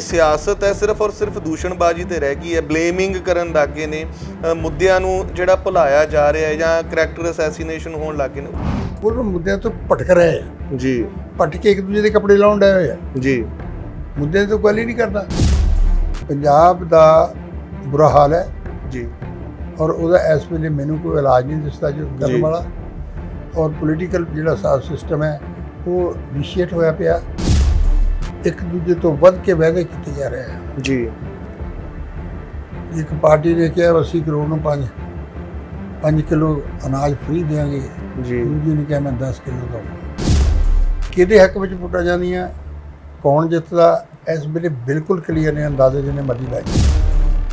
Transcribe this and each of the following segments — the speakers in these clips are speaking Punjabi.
ਸਿਆਸਤ ਹੈ ਸਿਰਫ ਔਰ ਸਿਰਫ ਦੂਸ਼ਣਬਾਜ਼ੀ ਤੇ ਰਹਿ ਗਈ ਹੈ ਬਲੇਮਿੰਗ ਕਰਨ ਲੱਗੇ ਨੇ ਅ, ਮੁੱਦਿਆਂ ਨੂੰ ਜਿਹੜਾ ਭੁਲਾਇਆ ਜਾ ਰਿਹਾ ਹੈ ਜਾਂ ਕਰੈਕਟਰ ਅਸੈਸੀਨੇਸ਼ਨ ਹੋਣ ਲੱਗੇ ਨੇ। ਉਹ ਮੁੱਦਿਆਂ ਤੋਂ ਭਟਕ ਰਹੇ ਆ। ਜੀ। ਭਟਕ ਕੇ ਇੱਕ ਦੂਜੇ ਦੇ ਕੱਪੜੇ ਲਾਉਣ ਡਏ ਹੋਏ ਆ। ਜੀ। ਮੁੱਦਿਆਂ ਤੋਂ ਗੱਲ ਹੀ ਨਹੀਂ ਕਰਦਾ। ਪੰਜਾਬ ਦਾ ਬੁਰਾ ਹਾਲ ਹੈ। ਜੀ। ਔਰ ਉਹਦਾ ਇਸ ਵੇਲੇ ਮੈਨੂੰ ਕੋਈ ਇਲਾਜ ਨਹੀਂ ਦਿਸਦਾ ਜੋ ਜੀ। ਕਰਨ ਵਾਲਾ। ਔਰ ਪੋਲੀਟੀਕਲ ਜਿਹੜਾ ਸਾਫ਼ ਸਿਸਟਮ ਹੈ ਉਹ ਵਿਸ਼ੇਟ ਹੋਇਆ ਪਿਆ। ਇੱਕ ਦੂਜੇ ਤੋਂ ਵੱਧ ਕੇ ਵਾਅਦੇ ਕੀਤੇ ਜਾ ਰਹੇ ਆ। ਜੀ। ਇੱਕ ਪਾਰਟੀ ਨੇ ਕਿਹਾ 80 ਕਰੋੜ ਨੂੰ 5 5 ਕਿਲੋ ਅਨਾਜ ਫ੍ਰੀ ਦੇਵਾਂਗੇ ਜੀ। ਦੂਜੀ ਨੇ ਕਿਹਾ ਮੈਂ 10 ਕਿਲੋ ਦਊਂਗਾ। ਕਿਹਦੇ ਹੱਕ ਵਿੱਚ ਵੋਟਾਂ ਜਾਂਦੀਆਂ? ਕੌਣ ਜਿੱਤਦਾ? ਇਸ ਵੇਲੇ ਬਿਲਕੁਲ ਕਲੀਅਰ ਨੇ ਅੰਦਾਜ਼ੇ ਜਿਹਨੇ ਮਰਜ਼ੀ ਲਾਈ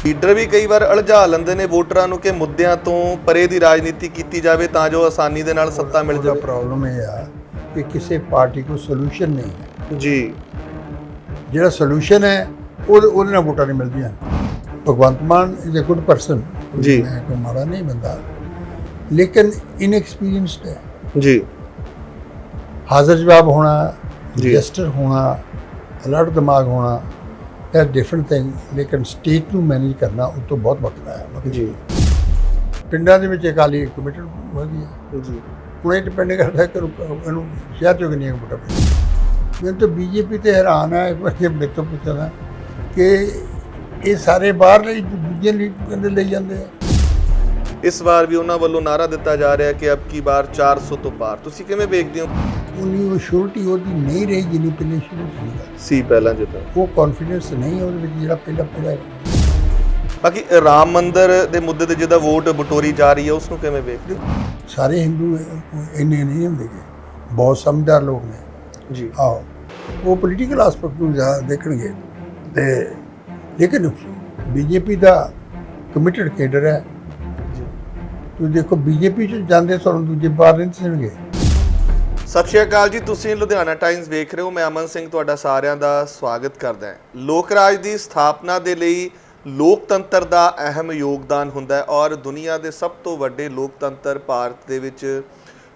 ਲੀਡਰ ਵੀ ਕਈ ਵਾਰ ਅਲਝਾ ਲੈਂਦੇ ਨੇ ਵੋਟਰਾਂ ਨੂੰ ਕਿ ਮੁੱਦਿਆਂ ਤੋਂ ਪਰੇ ਦੀ ਰਾਜਨੀਤੀ ਕੀਤੀ ਜਾਵੇ ਤਾਂ ਜੋ ਆਸਾਨੀ ਦੇ ਨਾਲ ਸੱਤਾ ਮਿਲ ਜਾਵੇ। ਪ੍ਰੋਬਲਮ ਇਹ ਆ ਕਿ ਕਿਸੇ ਪਾਰਟੀ ਕੋ ਸੋਲੂਸ਼ਨ ਨਹੀਂ ਹੈ। ਜੀ। ਜਿਹੜਾ ਸੋਲੂਸ਼ਨ ਹੈ ਉਹਦੇ ਉਹਦੇ ਨਾਲ ਵੋਟਾਂ ਨਹੀਂ ਮਿਲਦੀਆਂ। Bhagwant Mann is a good person ਜੀ। ਮੈਂ ਕੋਈ ਮਾੜਾ ਨਹੀਂ ਬੰਦਾ। ਲੇਕਿਨ ਇਨਐਕਸਪੀਰੀਅੰਸਡ ਹੈ। ਜੀ। ਹਾਜ਼ਰ ਜਵਾਬ ਹੋਣਾ ਜੀ। ਜਸਟਰ ਹੋਣਾ ਅਲਰਟ ਦਿਮਾਗ ਹੋਣਾ ਇਹ ਡਿਫਰੈਂਟ ਥਿੰਗ ਲੇਕਿਨ ਸਟੇਟ ਨੂੰ ਮੈਨੇਜ ਕਰਨਾ ਉਹ ਤੋਂ ਬਹੁਤ ਵੱਖਰਾ ਹੈ। ਜੀ। ਪਿੰਡਾਂ ਦੇ ਵਿੱਚ ਅਕਾਲੀ ਕਮਿਟਡ ਹੋ ਗਈ ਹੈ। ਜੀ। ਹੁਣ ਇਹ ਡਿਪੈਂਡ ਕਰਦਾ ਕਿ ਉਹ- ਇਹਨੂੰ ਸ਼ਹਿਰ ਚੋਂ ਕਿੰਨੀਆਂ ਵੋਟਾਂ ਪੈਂਦੀਆਂ ਮੈਨੂੰ ਤਾਂ ਬੀਜੇਪੀ ਤੇ ਹੈਰਾਨ ਹੈ ਇੱਕ ਵਾਰ ਜੇ ਮੇਰੇ ਤੋਂ ਪੁੱਛਣਾ ਕਿ ਇਹ ਸਾਰੇ ਬਾਹਰ ਲਈ ਦੂਜੇ ਲਈ ਕਹਿੰਦੇ ਲਈ ਜਾਂਦੇ ਆ। ਇਸ ਵਾਰ ਵੀ ਉਹਨਾਂ ਵੱਲੋਂ ਨਾਰਾ ਦਿੱਤਾ ਜਾ ਰਿਹਾ ਕਿ ਅਬ ਕੀ ਬਾਰ 400 ਤੋਂ ਪਾਰ। ਤੁਸੀਂ ਕਿਵੇਂ ਵੇਖਦੇ ਹੋ? ਉਨੀ ਉਹ ਸ਼ੋਰਟੀ ਉਹਦੀ ਨਹੀਂ ਰਹੀ ਜਿੰਨੀ ਪਹਿਲੇ ਸ਼ੁਰੂ ਸੀਗਾ ਸੀ ਪਹਿਲਾਂ ਜਿੱਦਾਂ। ਉਹ ਕੌਨਫੀਡੈਂਸ ਨਹੀਂ ਉਹਦੇ ਵਿੱਚ ਜਿਹੜਾ ਪਹਿਲਾਂ ਪਹਿਲਾਂ ਬਾਕੀ ਰਾਮ ਮੰਦਿਰ ਦੇ ਮੁੱਦੇ ਤੇ ਜਿਹਦਾ ਵੋਟ ਬਟੋਰੀ ਜਾ ਰਹੀ ਹੈ ਉਸ ਨੂੰ ਕਿਵੇਂ ਵੇਖਦੇ ਸਾਰੇ ਹਿੰਦੂ ਇੰਨੇ ਨਹੀਂ ਹੁੰਦੇ। ਬਹੁਤ ਸਮਝਦਾਰ ਲੋਕ ਨੇ। ਜੀ ਆਓ। ਉਹ ਪੋਲੀਟੀਕਲ ਐਸਪੈਕਟ ਨੂੰ ਜ਼ਿਆਦਾ ਦੇਖਣਗੇ ਤੇ ਲੇਕਿਨ ਬੀਜੇਪੀ ਦਾ ਕਮਿਟਡ ਕੇਡਰ ਹੈ। ਤੁਸੀਂ ਦੇਖੋ ਬੀਜੇਪੀ ਚ ਜਾਂਦੇ ਤੁਹਾਨੂੰ ਦੂਜੇ ਬਾਹਰ ਨਹੀਂ ਦਿਸਣਗੇ ਸਤਿ ਸ਼੍ਰੀ ਅਕਾਲ ਜੀ ਤੁਸੀਂ ਲੁਧਿਆਣਾ ਟਾਈਮਜ਼ ਵੇਖ ਰਹੇ ਹੋ। ਮੈਂ ਅਮਨ ਸਿੰਘ ਤੁਹਾਡਾ ਸਾਰਿਆਂ ਦਾ ਸਵਾਗਤ ਕਰਦਾ ਹਾਂ। ਲੋਕ ਰਾਜ ਦੀ ਸਥਾਪਨਾ ਦੇ ਲਈ ਲੋਕਤੰਤਰ ਦਾ ਅਹਿਮ ਯੋਗਦਾਨ ਹੁੰਦਾ ਹੈ ਔਰ ਦੁਨੀਆ ਦੇ ਸਭ ਤੋਂ ਵੱਡੇ ਲੋਕਤੰਤਰ ਭਾਰਤ ਦੇ ਵਿੱਚ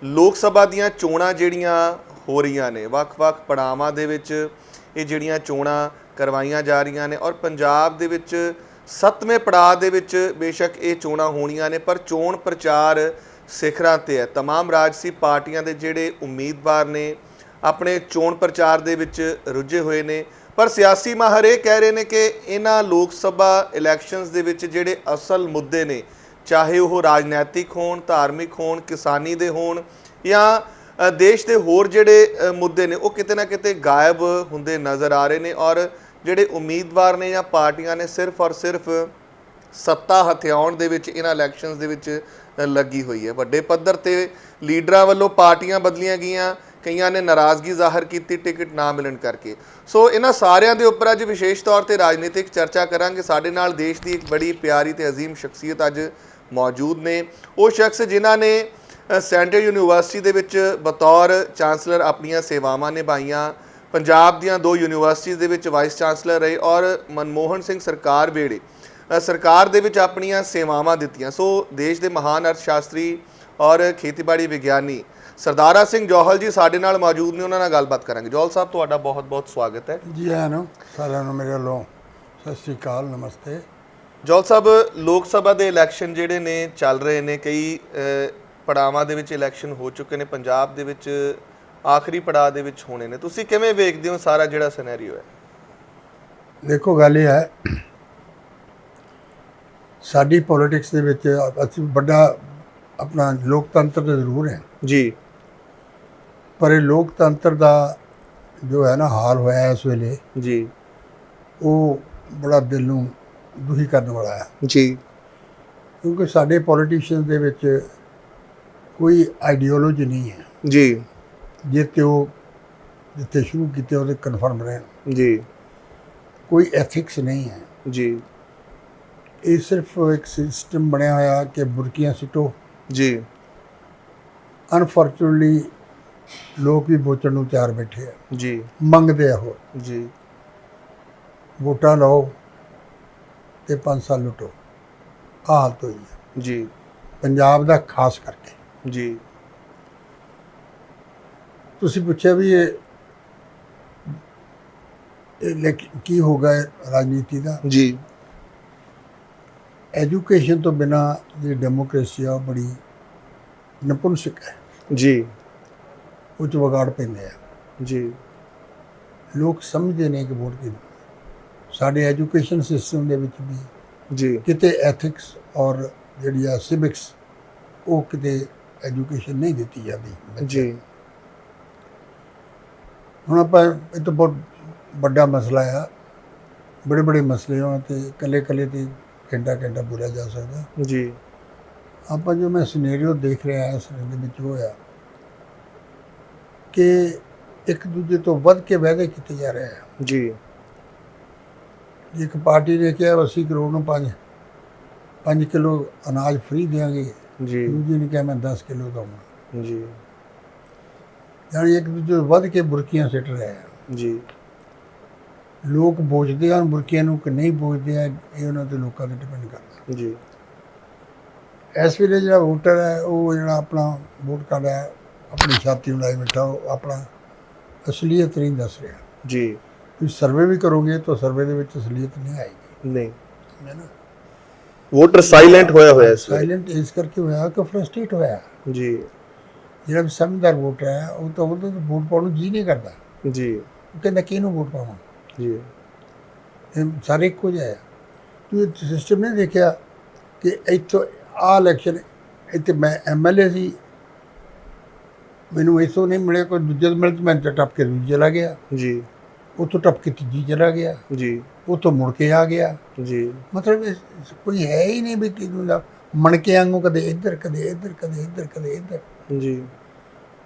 ਲੋਕ ਸਭਾ ਦੀਆਂ ਚੋਣਾਂ ਜਿਹੜੀਆਂ ਹੋ ਰਹੀਆਂ ਨੇ ਵੱਖ-ਵੱਖ ਪੜਾਵਾਂ ਦੇ ਵਿੱਚ ਇਹ ਜਿਹੜੀਆਂ ਚੋਣਾਂ ਕਰਵਾਈਆਂ ਜਾ ਰਹੀਆਂ ਨੇ ਔਰ ਪੰਜਾਬ ਦੇ ਵਿੱਚ ਸੱਤਵੇਂ ਪੜਾਅ ਦੇ ਵਿੱਚ ਬੇਸ਼ੱਕ ਇਹ ਚੋਣਾਂ ਹੋਣੀਆਂ ਨੇ ਪਰ ਚੋਣ ਪ੍ਰਚਾਰ ਸਿਖਰਾਂ ਤੇ ਹੈ तमाम ਰਾਜਸੀ ਪਾਰਟੀਆਂ ਦੇ ਜਿਹੜੇ ਉਮੀਦਵਾਰ ਨੇ ਆਪਣੇ ਚੋਣ ਪ੍ਰਚਾਰ ਦੇ ਵਿੱਚ ਰੁੱਝੇ ਹੋਏ ਨੇ ਪਰ ਸਿਆਸੀ ਮਾਹਰ ਇਹ ਕਹਿ ਰਹੇ ਨੇ ਕਿ ਇਹਨਾਂ ਲੋਕ ਸਭਾ ਇਲੈਕਸ਼ਨਸ ਦੇ ਵਿੱਚ ਜਿਹੜੇ ਅਸਲ ਮੁੱਦੇ ਨੇ ਚਾਹੇ ਉਹ ਰਾਜਨੀਤਿਕ ਹੋਣ ਧਾਰਮਿਕ ਹੋਣ ਕਿਸਾਨੀ ਦੇ ਹੋਣ ਜਾਂ ਅ, ਦੇਸ਼ ਦੇ ਹੋਰ ਜਿਹੜੇ ਮੁੱਦੇ ਨੇ, ਉਹ ਕਿਤੇ ਨਾ ਕਿਤੇ ਗਾਇਬ ਹੁੰਦੇ ਨਜ਼ਰ ਆ ਰਹੇ ਨੇ ਔਰ ਜਿਹੜੇ ਉਮੀਦਵਾਰ ਨੇ ਜਾਂ ਪਾਰਟੀਆਂ ਨੇ ਸਿਰਫ ਔਰ ਸਿਰਫ ਸੱਤਾ ਹਥਿਆਉਣ ਦੇ ਵਿੱਚ ਇਹਨਾਂ ਇਲੈਕਸ਼ਨਸ ਦੇ ਵਿੱਚ ਲੱਗੀ ਹੋਈ ਹੈ। ਵੱਡੇ ਪੱਧਰ ਤੇ ਲੀਡਰਾਂ ਵੱਲੋਂ ਪਾਰਟੀਆਂ ਬਦਲੀਆਂ ਗਈਆਂ, ਕਈਆਂ ਨੇ ਨਾਰਾਜ਼ਗੀ ਜ਼ਾਹਰ ਕੀਤੀ, ਟਿਕਟ ਨਾ ਮਿਲਣ ਕਰਕੇ। ਸੋ ਇਹਨਾਂ ਸਾਰਿਆਂ ਦੇ ਉੱਪਰ ਅੱਜ ਵਿਸ਼ੇਸ਼ ਤੌਰ ਤੇ ਰਾਜਨੀਤਿਕ ਚਰਚਾ ਕਰਾਂਗੇ। ਸਾਡੇ ਨਾਲ ਦੇਸ਼ ਦੀ ਇੱਕ ਬੜੀ ਪਿਆਰੀ ਤੇ ਅਜ਼ੀਮ ਸ਼ਖਸੀਅਤ ਅੱਜ ਮੌਜੂਦ ਨੇ। ਉਹ ਸ਼ਖਸ ਜਿਨ੍ਹਾਂ ਨੇ ਅ, ਸੈਂਟਰਲ ਯੂਨੀਵਰਸਿਟੀ ਦੇ ਵਿੱਚ ਬਤੌਰ ਚਾਂਸਲਰ ਆਪਣੀਆਂ ਸੇਵਾਵਾਂ ਨਿਭਾਈਆਂ। ਪੰਜਾਬ ਦੀਆਂ ਦੋ ਯੂਨੀਵਰਸਿਟੀਜ਼ ਦੇ ਵਿੱਚ ਵਾਈਸ ਚਾਂਸਲਰ ਰਹੇ ਔਰ ਮਨਮੋਹਨ ਸਿੰਘ ਸਰਕਾਰ ਵੇਲੇ ਸਰਕਾਰ ਦੇ ਵਿੱਚ ਆਪਣੀਆਂ ਸੇਵਾਵਾਂ ਦਿੱਤੀਆਂ। ਸੋ ਦੇਸ਼ ਦੇ ਮਹਾਨ ਅਰਥ ਸ਼ਾਸਤਰੀ ਔਰ ਖੇਤੀਬਾੜੀ ਵਿਗਿਆਨੀ ਸਰਦਾਰਾ ਸਿੰਘ ਜੋਹਲ ਜੀ ਸਾਡੇ ਨਾਲ ਮੌਜੂਦ ਨੇ। ਉਹਨਾਂ ਨਾਲ ਗੱਲਬਾਤ ਕਰਾਂਗੇ। ਜੋਹਲ ਸਾਹਿਬ ਤੁਹਾਡਾ ਬਹੁਤ-ਬਹੁਤ ਸਵਾਗਤ ਹੈ। ਜੀ ਆਇਆਂ ਨੂੰ ਸਾਰਿਆਂ ਨੂੰ ਮੇਰੇ ਵੱਲੋਂ ਸਤਿ ਸ੍ਰੀ ਅਕਾਲ ਨਮਸਤੇ। ਜੋਹਲ ਸਾਹਿਬ ਲੋਕ ਸਭਾ ਦੇ ਇਲੈਕਸ਼ਨ ਜਿਹੜੇ ਨੇ ਚੱਲ ਰਹੇ ਨੇ ਕਈ ਪੜਾਵਾਂ ਦੇ ਵਿੱਚ ਇਲੈਕਸ਼ਨ ਹੋ ਚੁੱਕੇ ਨੇ ਪੰਜਾਬ ਦੇ ਵਿੱਚ ਆਖਰੀ ਪੜਾਅ ਦੇ ਵਿੱਚ ਹੋਣੇ ਨੇ। ਤੁਸੀਂ ਕਿਵੇਂ ਵੇਖਦੇ ਹੋ ਸਾਰਾ ਜਿਹੜਾ ਸਿਨੈਰੀਓ ਹੈ? ਦੇਖੋ ਗੱਲ ਇਹ ਹੈ ਸਾਡੀ ਪੋਲਿਟਿਕਸ ਦੇ ਵਿੱਚ ਅਸੀਂ ਵੱਡਾ ਆਪਣਾ ਲੋਕਤੰਤਰ ਤਾਂ ਜ਼ਰੂਰ ਹੈ। ਜੀ। ਪਰ ਇਹ ਲੋਕਤੰਤਰ ਦਾ ਜੋ ਹੈ ਨਾ ਹਾਲ ਹੋਇਆ ਇਸ ਵੇਲੇ ਜੀ। ਉਹ ਬੜਾ ਦਿਲ ਨੂੰ ਦੁਖੀ ਕਰਨ ਵਾਲਾ ਹੈ। ਜੀ। ਕਿਉਂਕਿ ਸਾਡੇ ਪੋਲੀਟੀਸ਼ੀਅਨ ਦੇ ਵਿੱਚ ਕੋਈ ਆਈਡੀਓਲੋਜੀ ਨਹੀਂ ਹੈ। ਜੀ। ਜਿੱਤੇ ਉਹ ਜਿੱਥੇ ਸ਼ੁਰੂ ਕੀਤੇ ਉਹਦੇ ਕਨਫਰਮ ਰਹਿਣ। ਜੀ। ਕੋਈ ਐਥਿਕਸ ਨਹੀਂ ਹੈ। ਜੀ। ਇਹ ਸਿਰਫ ਇੱਕ ਸਿਸਟਮ ਬਣਿਆ ਹੋਇਆ ਕਿ ਬੁਰਕੀਆਂ ਸਿੱਟੋ। ਜੀ। ਅਨਫੋਰਚੂਨਟਲੀ ਲੋਕ ਵੀ ਬੋਚਣ ਨੂੰ ਤਿਆਰ ਬੈਠੇ ਆ। ਜੀ। ਮੰਗਦੇ ਆ ਉਹ ਜੀ। ਵੋਟਾਂ ਲਓ ਤੇ 5 ਸਾਲ ਲੁੱਟੋ। ਹਾਲਤ ਹੋਈ ਹੈ। ਜੀ। ਪੰਜਾਬ ਦਾ ਖਾਸ ਕਰਕੇ। ਜੀ। ਤੁਸੀਂ ਪੁੱਛਿਆ ਵੀ ਇਹ ਇਹ ਕੀ ਹੋਗਾ ਰਾਜਨੀਤੀ ਦਾ? ਜੀ। ਐਜੂਕੇਸ਼ਨ ਤੋਂ ਬਿਨਾ ਜਿਹੜੀ ਡੈਮੋਕ੍ਰੇਸੀ ਆ ਬੜੀ ਨਪੁੰਸਕ ਹੈ। ਜੀ। ਉਹ 'ਚ ਵਿਗਾੜ ਪੈਂਦੇ ਆ। ਜੀ। ਲੋਕ ਸਮਝਦੇ ਨਹੀਂ ਕਿ ਵੋਟ ਕੀ ਸਾਡੇ ਐਜੂਕੇਸ਼ਨ ਸਿਸਟਮ ਦੇ ਵਿੱਚ ਵੀ ਜੀ। ਕਿਤੇ ਐਥਿਕਸ ਔਰ ਜਿਹੜੀ ਆ ਸਿਵਿਕਸ ਉਹ ਕਿਤੇ ਐਜੂਕੇਸ਼ਨ ਨਹੀਂ ਦਿੱਤੀ ਜਾਂਦੀ ਜੀ। ਹੁਣ ਆਪਾਂ ਇਹ ਤਾਂ ਬਹੁਤ ਵੱਡਾ ਮਸਲਾ ਆ। ਬੜੇ ਬੜੇ ਮਸਲੇ ਆ ਤੇ ਇਕੱਲੇ ਇਕੱਲੇ ਤੇ ਘੰਟਾ ਘੰਟਾ ਬੋਲਿਆ ਜਾ ਸਕਦਾ। ਜੀ। ਆਪਾਂ ਜੋ ਮੈਂ ਸਿਨੈਰੀਓ ਦੇਖ ਰਿਹਾ ਇਸ ਦੇ ਵਿੱਚ ਹੋਇਆ ਕਿ ਇੱਕ ਦੂਜੇ ਤੋਂ ਵੱਧ ਕੇ ਵਾਅਦੇ ਕੀਤੇ ਜਾ ਰਹੇ ਆ। ਜੀ। ਇੱਕ ਪਾਰਟੀ ਨੇ ਕਿਹਾ 80 ਕਰੋੜ ਨੂੰ 5 5 ਕਿਲੋ ਅਨਾਜ ਫ੍ਰੀ ਦੇਵਾਂਗੇ ਜੀ। ਦੂਜੀ ਨੇ ਕਿਹਾ ਮੈਂ 10 ਕਿਲੋ ਦਊਂਗਾ। ਜੀ। ਯਾਨੀ ਇੱਕ ਦੂਜੇ ਤੋਂ ਵੱਧ ਕੇ ਬੁਰਕੀਆਂ ਸਿੱਟ ਰਹੇ ਆ ਜੀ। ਲੋਕ ਬੋਝਦੇ ਹਨ ਬੁਰਕੀਆਂ ਨੂੰ ਕਿ ਨਹੀਂ ਬੋਝਦੇ ਆ ਇਹ ਉਹਨਾਂ ਤੇ ਲੋਕਾਂ ਤੇ ਡਿਪੈਂਡ ਕਰਦਾ। ਜੀ। ਇਸ ਵੇਲੇ ਜਿਹੜਾ ਵੋਟਰ ਹੈ ਉਹ ਜਿਹੜਾ ਆਪਣਾ ਵੋਟ ਕਾਰਡ ਹੈ ਆਪਣੀ ਛਾਤੀ ਨੂੰ ਲਾਈ ਬੈਠਾ ਉਹ ਆਪਣਾ ਅਸਲੀਅਤ ਨਹੀਂ ਦੱਸ ਰਿਹਾ। ਜੀ। ਤੁਸੀਂ ਸਰਵੇ ਵੀ ਕਰੋਗੇ ਤਾਂ ਸਰਵੇ ਦੇ ਵਿੱਚ ਅਸਲੀਅਤ ਨਹੀਂ ਆਏਗੀ। ਨਹੀਂ। ਹੈ ਨਾ? ਵੋਟਰ ਸਾਇਲੈਂਟ ਹੋਇਆ ਹੋਇਆ ਇਸ। ਸਾਇਲੈਂਟ ਇਸ ਕਰਕੇ ਹੋਇਆ ਕਿ ਫਰਸਟ੍ਰੇਟ ਹੋਇਆ। ਜੀ। ਜਿਹੜਾ ਵੀ ਸਮਝਦਾਰ ਵੋਟਰ ਹੈ ਉਹ ਤਾਂ ਉਹਦੇ ਤੋਂ ਵੋਟ ਪਾਉਣ ਨੂੰ ਜੀ ਨਹੀਂ ਕਰਦਾ। ਜੀ। ਉਹ ਕਹਿੰਦਾ ਕਿਹਨੂੰ ਵੋਟ ਪਾਵਾਂ? ਜੀ। ਇਹ ਸਾਰੇ ਇੱਕੋ ਜਿਹਾ ਹੈ ਤੁਸੀਂ ਸਿਸਟਮ ਨੇ ਦੇਖਿਆ ਕਿ ਇੱਥੋਂ ਆ ਇਲੈਕਸ਼ਨ ਇੱਥੇ ਮੈਂ ਐਮਐਲਏ ਸੀ। ਮੈਨੂੰ ਇਸੋ ਨਹੀਂ ਮਿਲਿਆ ਕੋਈ ਦੂਜੇ ਤੋਂ ਮਿਲ ਮੈਂ ਟੱਪ ਕੇ ਦੂਜੇ ਚਲਾ ਗਿਆ। ਜੀ। ਉੱਥੋਂ ਟੱਪ ਕੇ ਤੀਜੀ ਚਲਾ ਗਿਆ। ਜੀ। ਉੱਥੋਂ ਮੁੜ ਕੇ ਆ ਗਿਆ। ਜੀ। ਮਤਲਬ ਕੋਈ ਹੈ ਹੀ ਨਹੀਂ ਵੀ ਕਿਹਨੂੰ ਦਾ ਮਣਕੇ ਵਾਂਗੂ ਕਦੇ ਇੱਧਰ ਕਦੇ ਇੱਧਰ ਕਦੇ ਇੱਧਰ ਕਦੇ ਇੱਧਰ। ਜੀ।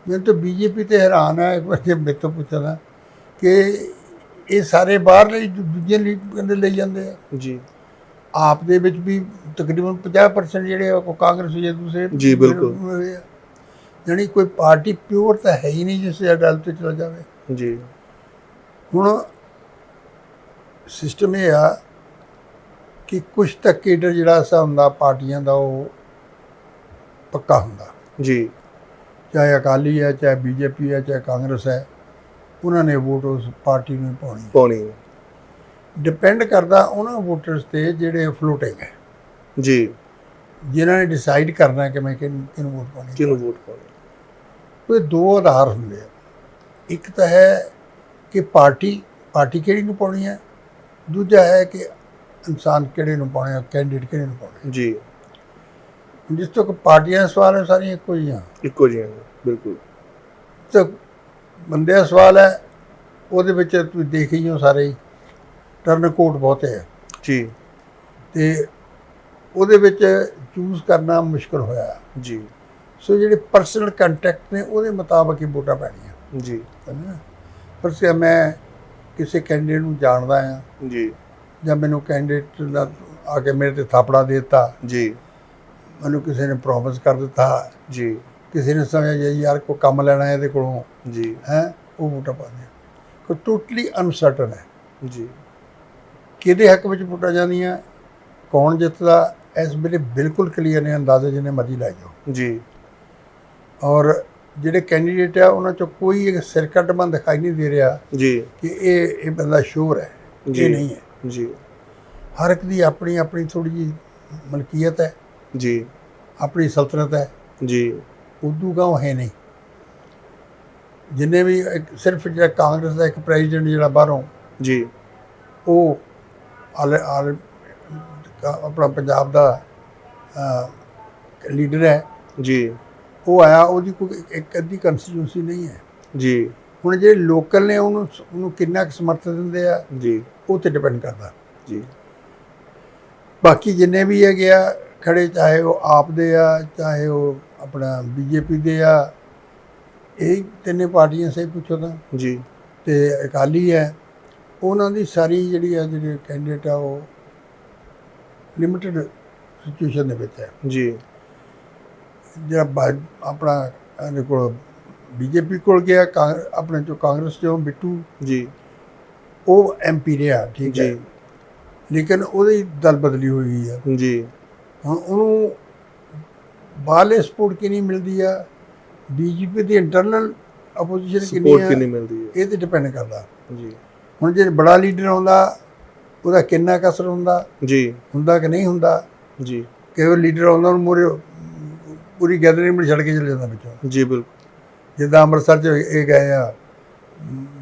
ਮੈਨੂੰ ਤਾਂ ਬੀਜੇਪੀ ਤੇ ਹੈਰਾਨ ਹੈ ਇੱਕ ਵਾਰ ਜੇ ਮੇਰੇ ਤੋਂ ਪੁੱਛਦਾ ਕਿ ਇਹ ਸਾਰੇ ਬਾਹਰ ਲਈ ਦੂਜੇ ਲਈ ਕਹਿੰਦੇ ਲਈ ਜਾਂਦੇ ਆ। ਜੀ। ਆਪ ਦੇ ਵਿੱਚ ਵੀ ਤਕਰੀਬਨ 50% ਜਿਹੜੇ ਆ ਉਹ ਕਾਂਗਰਸ ਜਾਂ ਦੂਸਰੇ ਜੀ, ਬਿਲਕੁਲ। ਆ। ਜਾਣੀ ਕੋਈ ਪਾਰਟੀ ਪਿਓਰ ਤਾਂ ਹੈ ਹੀ ਨਹੀਂ ਜਿਸ ਅਡਲ ਤੇ ਚਲਾ ਜਾਵੇ। ਜੀ। ਹੁਣ ਸਿਸਟਮ ਇਹ ਆ ਕਿ ਕੁਝ ਤੱਕ ਕੇਡਰ ਜਿਹੜਾ ਸਾ ਹੁੰਦਾ ਪਾਰਟੀਆਂ ਦਾ ਉਹ ਪੱਕਾ ਹੁੰਦਾ। ਜੀ। ਚਾਹੇ ਅਕਾਲੀ ਹੈ ਚਾਹੇ ਬੀਜੇਪੀ ਹੈ ਚਾਹੇ ਕਾਂਗਰਸ ਹੈ ਉਹਨਾਂ ਨੇ ਵੋਟ ਉਸ ਪਾਰਟੀ ਨੂੰ ਪਾਉਣੀ ਪਾਉਣੀ ਡਿਪੈਂਡ ਕਰਦਾ ਉਹਨਾਂ ਵੋਟਰਸ ਤੇ ਜਿਹੜੇ ਫਲੋਟਿੰਗ ਹੈ। ਜੀ। ਜਿਨ੍ਹਾਂ ਨੇ ਡਿਸਾਈਡ ਕਰਨਾ ਕਿ ਮੈਂ ਕਿਹਨੂੰ ਕਿਹਨੂੰ ਵੋਟ ਪਾਉਣੀ ਕਿਹਨੂੰ ਵੋਟ ਪਾਉਣੀ ਕੋਈ ਦੋ ਆਧਾਰ ਹੁੰਦੇ ਆ। ਇੱਕ ਤਾਂ ਹੈ ਕਿ ਪਾਰਟੀ ਪਾਰਟੀ ਕਿਹੜੀ ਨੂੰ ਪਾਉਣੀ ਹੈ? ਦੂਜਾ ਹੈ ਕਿ ਇਨਸਾਨ ਕਿਹੜੇ ਨੂੰ ਪਾਉਣਾ ਹੈ ਕੈਂਡੀਡੇਟ ਕਿਹੜੇ ਨੂੰ ਪਾਉਣਾ ਜੀ। ਹੈ ਜਿਸ ਤੋਂ ਕਿ ਪਾਰਟੀਆਂ ਸਵਾਲ ਹੈ ਸਾਰੀਆਂ ਇੱਕੋ ਜਿਹੀਆਂ। ਇੱਕੋ ਜਿਹਾ ਬਿਲਕੁਲ। ਤੇ ਬੰਦੇ ਦਾ ਸਵਾਲ ਹੈ ਉਹਦੇ ਵਿੱਚ ਤੁਸੀਂ ਦੇਖ ਹੀ ਹੋ ਸਾਰੇ ਹੀ ਟਰਨ ਕੋਡ ਬਹੁਤ ਹੈ। ਜੀ। ਤੇ ਉਹਦੇ ਵਿੱਚ ਚੂਜ਼ ਕਰਨਾ ਮੁਸ਼ਕਲ ਹੋਇਆ। ਜੀ। ਸੋ ਜਿਹੜੇ ਪਰਸਨਲ ਕੰਟੈਕਟ ਨੇ ਉਹਦੇ ਮੁਤਾਬਕ ਹੀ ਵੋਟਾਂ ਪੈਣੀਆਂ। ਜੀ। ਪਰ ਮੈਂ ਕਿਸੇ ਕੈਂਡੀਡੇਟ ਨੂੰ ਜਾਣਦਾ ਆ ਜੀ। ਜਾਂ ਮੈਨੂੰ ਕੈਂਡੀਡੇਟ ਦਾ ਆ ਕੇ ਮੇਰੇ ਤੇ ਥਾਪੜਾ ਦੇ ਦਿੱਤਾ। ਜੀ। ਮੈਨੂੰ ਕਿਸੇ ਨੇ ਪ੍ਰੋਮਿਸ ਕਰ ਦਿੱਤਾ। ਜੀ। ਕਿਸੇ ਨੇ ਸਮਝਿਆ ਯਾਰ ਕੋ ਕੰਮ ਲੈਣਾ ਹੈ ਇਹਦੇ ਕੋਲੋਂ। ਜੀ। ਹੈ? ਉਹ ਵੋਟਾਂ ਪਾਉਂਦੇ ਕੋ ਟੋਟਲੀ ਅਨਸਰਟਨ ਹੈ। ਜੀ। ਕਿਹਦੇ ਹੱਕ ਵਿੱਚ ਵੋਟਾਂ ਜਾਂਦੀਆਂ? ਕੌਣ ਜਿੱਤਦਾ? ਇਸ ਵੇਲੇ ਬਿਲਕੁਲ ਕਲੀਅਰ ਨੇ ਅੰਦਾਜ਼ੇ ਜਿਹਨੇ ਮਰਜ਼ੀ ਲਾਈ ਜਾਓ। ਜੀ। ਔਰ ਜਿਹੜੇ ਕੈਂਡੀਡੇਟ ਆ ਉਹਨਾਂ ਚੋਂ ਕੋਈ ਇੱਕ ਸਿਰਕੱਟਮਨ ਦਿਖਾਈ ਨਹੀਂ ਦੇ ਰਿਹਾ ਜੀ। ਕਿ ਇਹ ਇਹ ਬੰਦਾ ਸ਼ੋਰ ਹੈ ਜੀ। ਨਹੀਂ ਹੈ। ਜੀ। ਹਰ ਇੱਕ ਦੀ ਆਪਣੀ ਆਪਣੀ ਥੋੜੀ ਜੀ ਮਲਕੀਅਤ ਹੈ। ਜੀ। ਆਪਣੀ ਸਲਤਨਤ ਹੈ। ਜੀ। ਉਦੋਂ ਗਾਉਂ ਹੈ ਨਹੀਂ? ਜਿੰਨੇ ਵੀ ਸਿਰਫ ਜਿਹੜਾ ਕਾਂਗਰਸ ਦਾ ਇੱਕ ਪ੍ਰੈਜ਼ੀਡੈਂਟ ਜਿਹੜਾ ਬਾਹਰੋਂ ਜੀ। ਉਹ ਆਲ ਆਲ ਆਪਣਾ ਪੰਜਾਬ ਦਾ ਲੀਡਰ ਹੈ। ਜੀ। ਉਹ ਆਇਆ ਉਹਦੀ ਕੋਈ ਇੱਕ ਅੱਧੀ ਕੰਸਟੀਟਿਊਂਸੀ ਨਹੀਂ ਹੈ। ਜੀ। ਹੁਣ ਜਿਹੜੇ ਲੋਕਲ ਨੇ ਉਹਨੂੰ ਉਹਨੂੰ ਕਿੰਨਾ ਕੁ ਸਮਰਥਨ ਦਿੰਦੇ ਆ ਜੀ। ਉਹ ਤੇ ਡਿਪੈਂਡ ਕਰਦਾ। ਜੀ। ਬਾਕੀ ਜਿੰਨੇ ਵੀ ਹੈਗੇ ਆ ਖੜੇ ਚਾਹੇ ਉਹ ਆਪ ਦੇ ਆ ਚਾਹੇ ਉਹ ਆਪਣਾ ਬੀਜੇਪੀ ਦੇ ਆ ਇਹ ਤਿੰਨੇ ਪਾਰਟੀਆਂ ਸੇ ਪੁੱਛੋ ਤਾਂ। ਜੀ। ਤੇ ਅਕਾਲੀ ਹੈ ਉਹਨਾਂ ਦੀ ਸਾਰੀ ਜਿਹੜੀ ਆ ਜਿਹੜੇ ਕੈਂਡੀਡੇਟ ਆ ਉਹ ਲਿਮਿਟਡ ਸਿਚੁਏਸ਼ਨ ਦੇ ਵਿੱਚ ਹੈ। ਜੀ। ਜਿਹੜਾ ਆਪਣਾ ਇਹਦੇ ਕੋਲ ਬੀਜੇਪੀ ਕੋਲ ਗਿਆ ਆਪਣੇ ਚੋਂ ਕਾਂਗਰਸ ਚੋਂ ਬਿੱਟੂ ਜੀ। ਉਹ ਐਮਪੀ ਰਿਹਾ ਠੀਕ ਹੈ। ਲੇਕਿਨ ਉਹਦੀ ਦਲ ਬਦਲੀ ਹੋਈ ਹੈ ਜੀ। ਹੁਣ ਉਹਨੂੰ ਬਾਹਰਲੇ ਸਪੋਰਟ ਕਿ ਨਹੀਂ ਮਿਲਦੀ ਆ? ਬੀਜੇਪੀ ਦੀ ਇੰਟਰਨਲ ਆਪੋਜੀਸ਼ਨ ਕਿੰਨੀ ਸਪੋਰਟ ਕਿੰਨੀ ਮਿਲਦੀ ਹੈ ਇਹ ਤੇ ਡਿਪੈਂਡ ਕਰਦਾ। ਜੀ। ਹੁਣ ਜੇ ਬੜਾ ਲੀਡਰ ਆਉਂਦਾ ਉਹਦਾ ਕਿੰਨਾ ਕਸਰ ਹੁੰਦਾ? ਜੀ। ਹੁੰਦਾ ਕਿ ਨਹੀਂ ਹੁੰਦਾ? ਜੀ। ਕਈ ਲੀਡਰ ਆਉਂਦਾ ਉਹਨੂੰ ਮੂਹਰੇ ਪੂਰੀ ਗੈਦਰਿੰਗ ਵਿੱਚ ਛੱਡ ਕੇ ਚਲੇ ਜਾਂਦਾ ਵਿੱਚੋਂ। ਜੀ ਬਿਲਕੁਲ। ਜਿੱਦਾਂ ਅੰਮ੍ਰਿਤਸਰ 'ਚ ਇਹ ਗਏ ਆ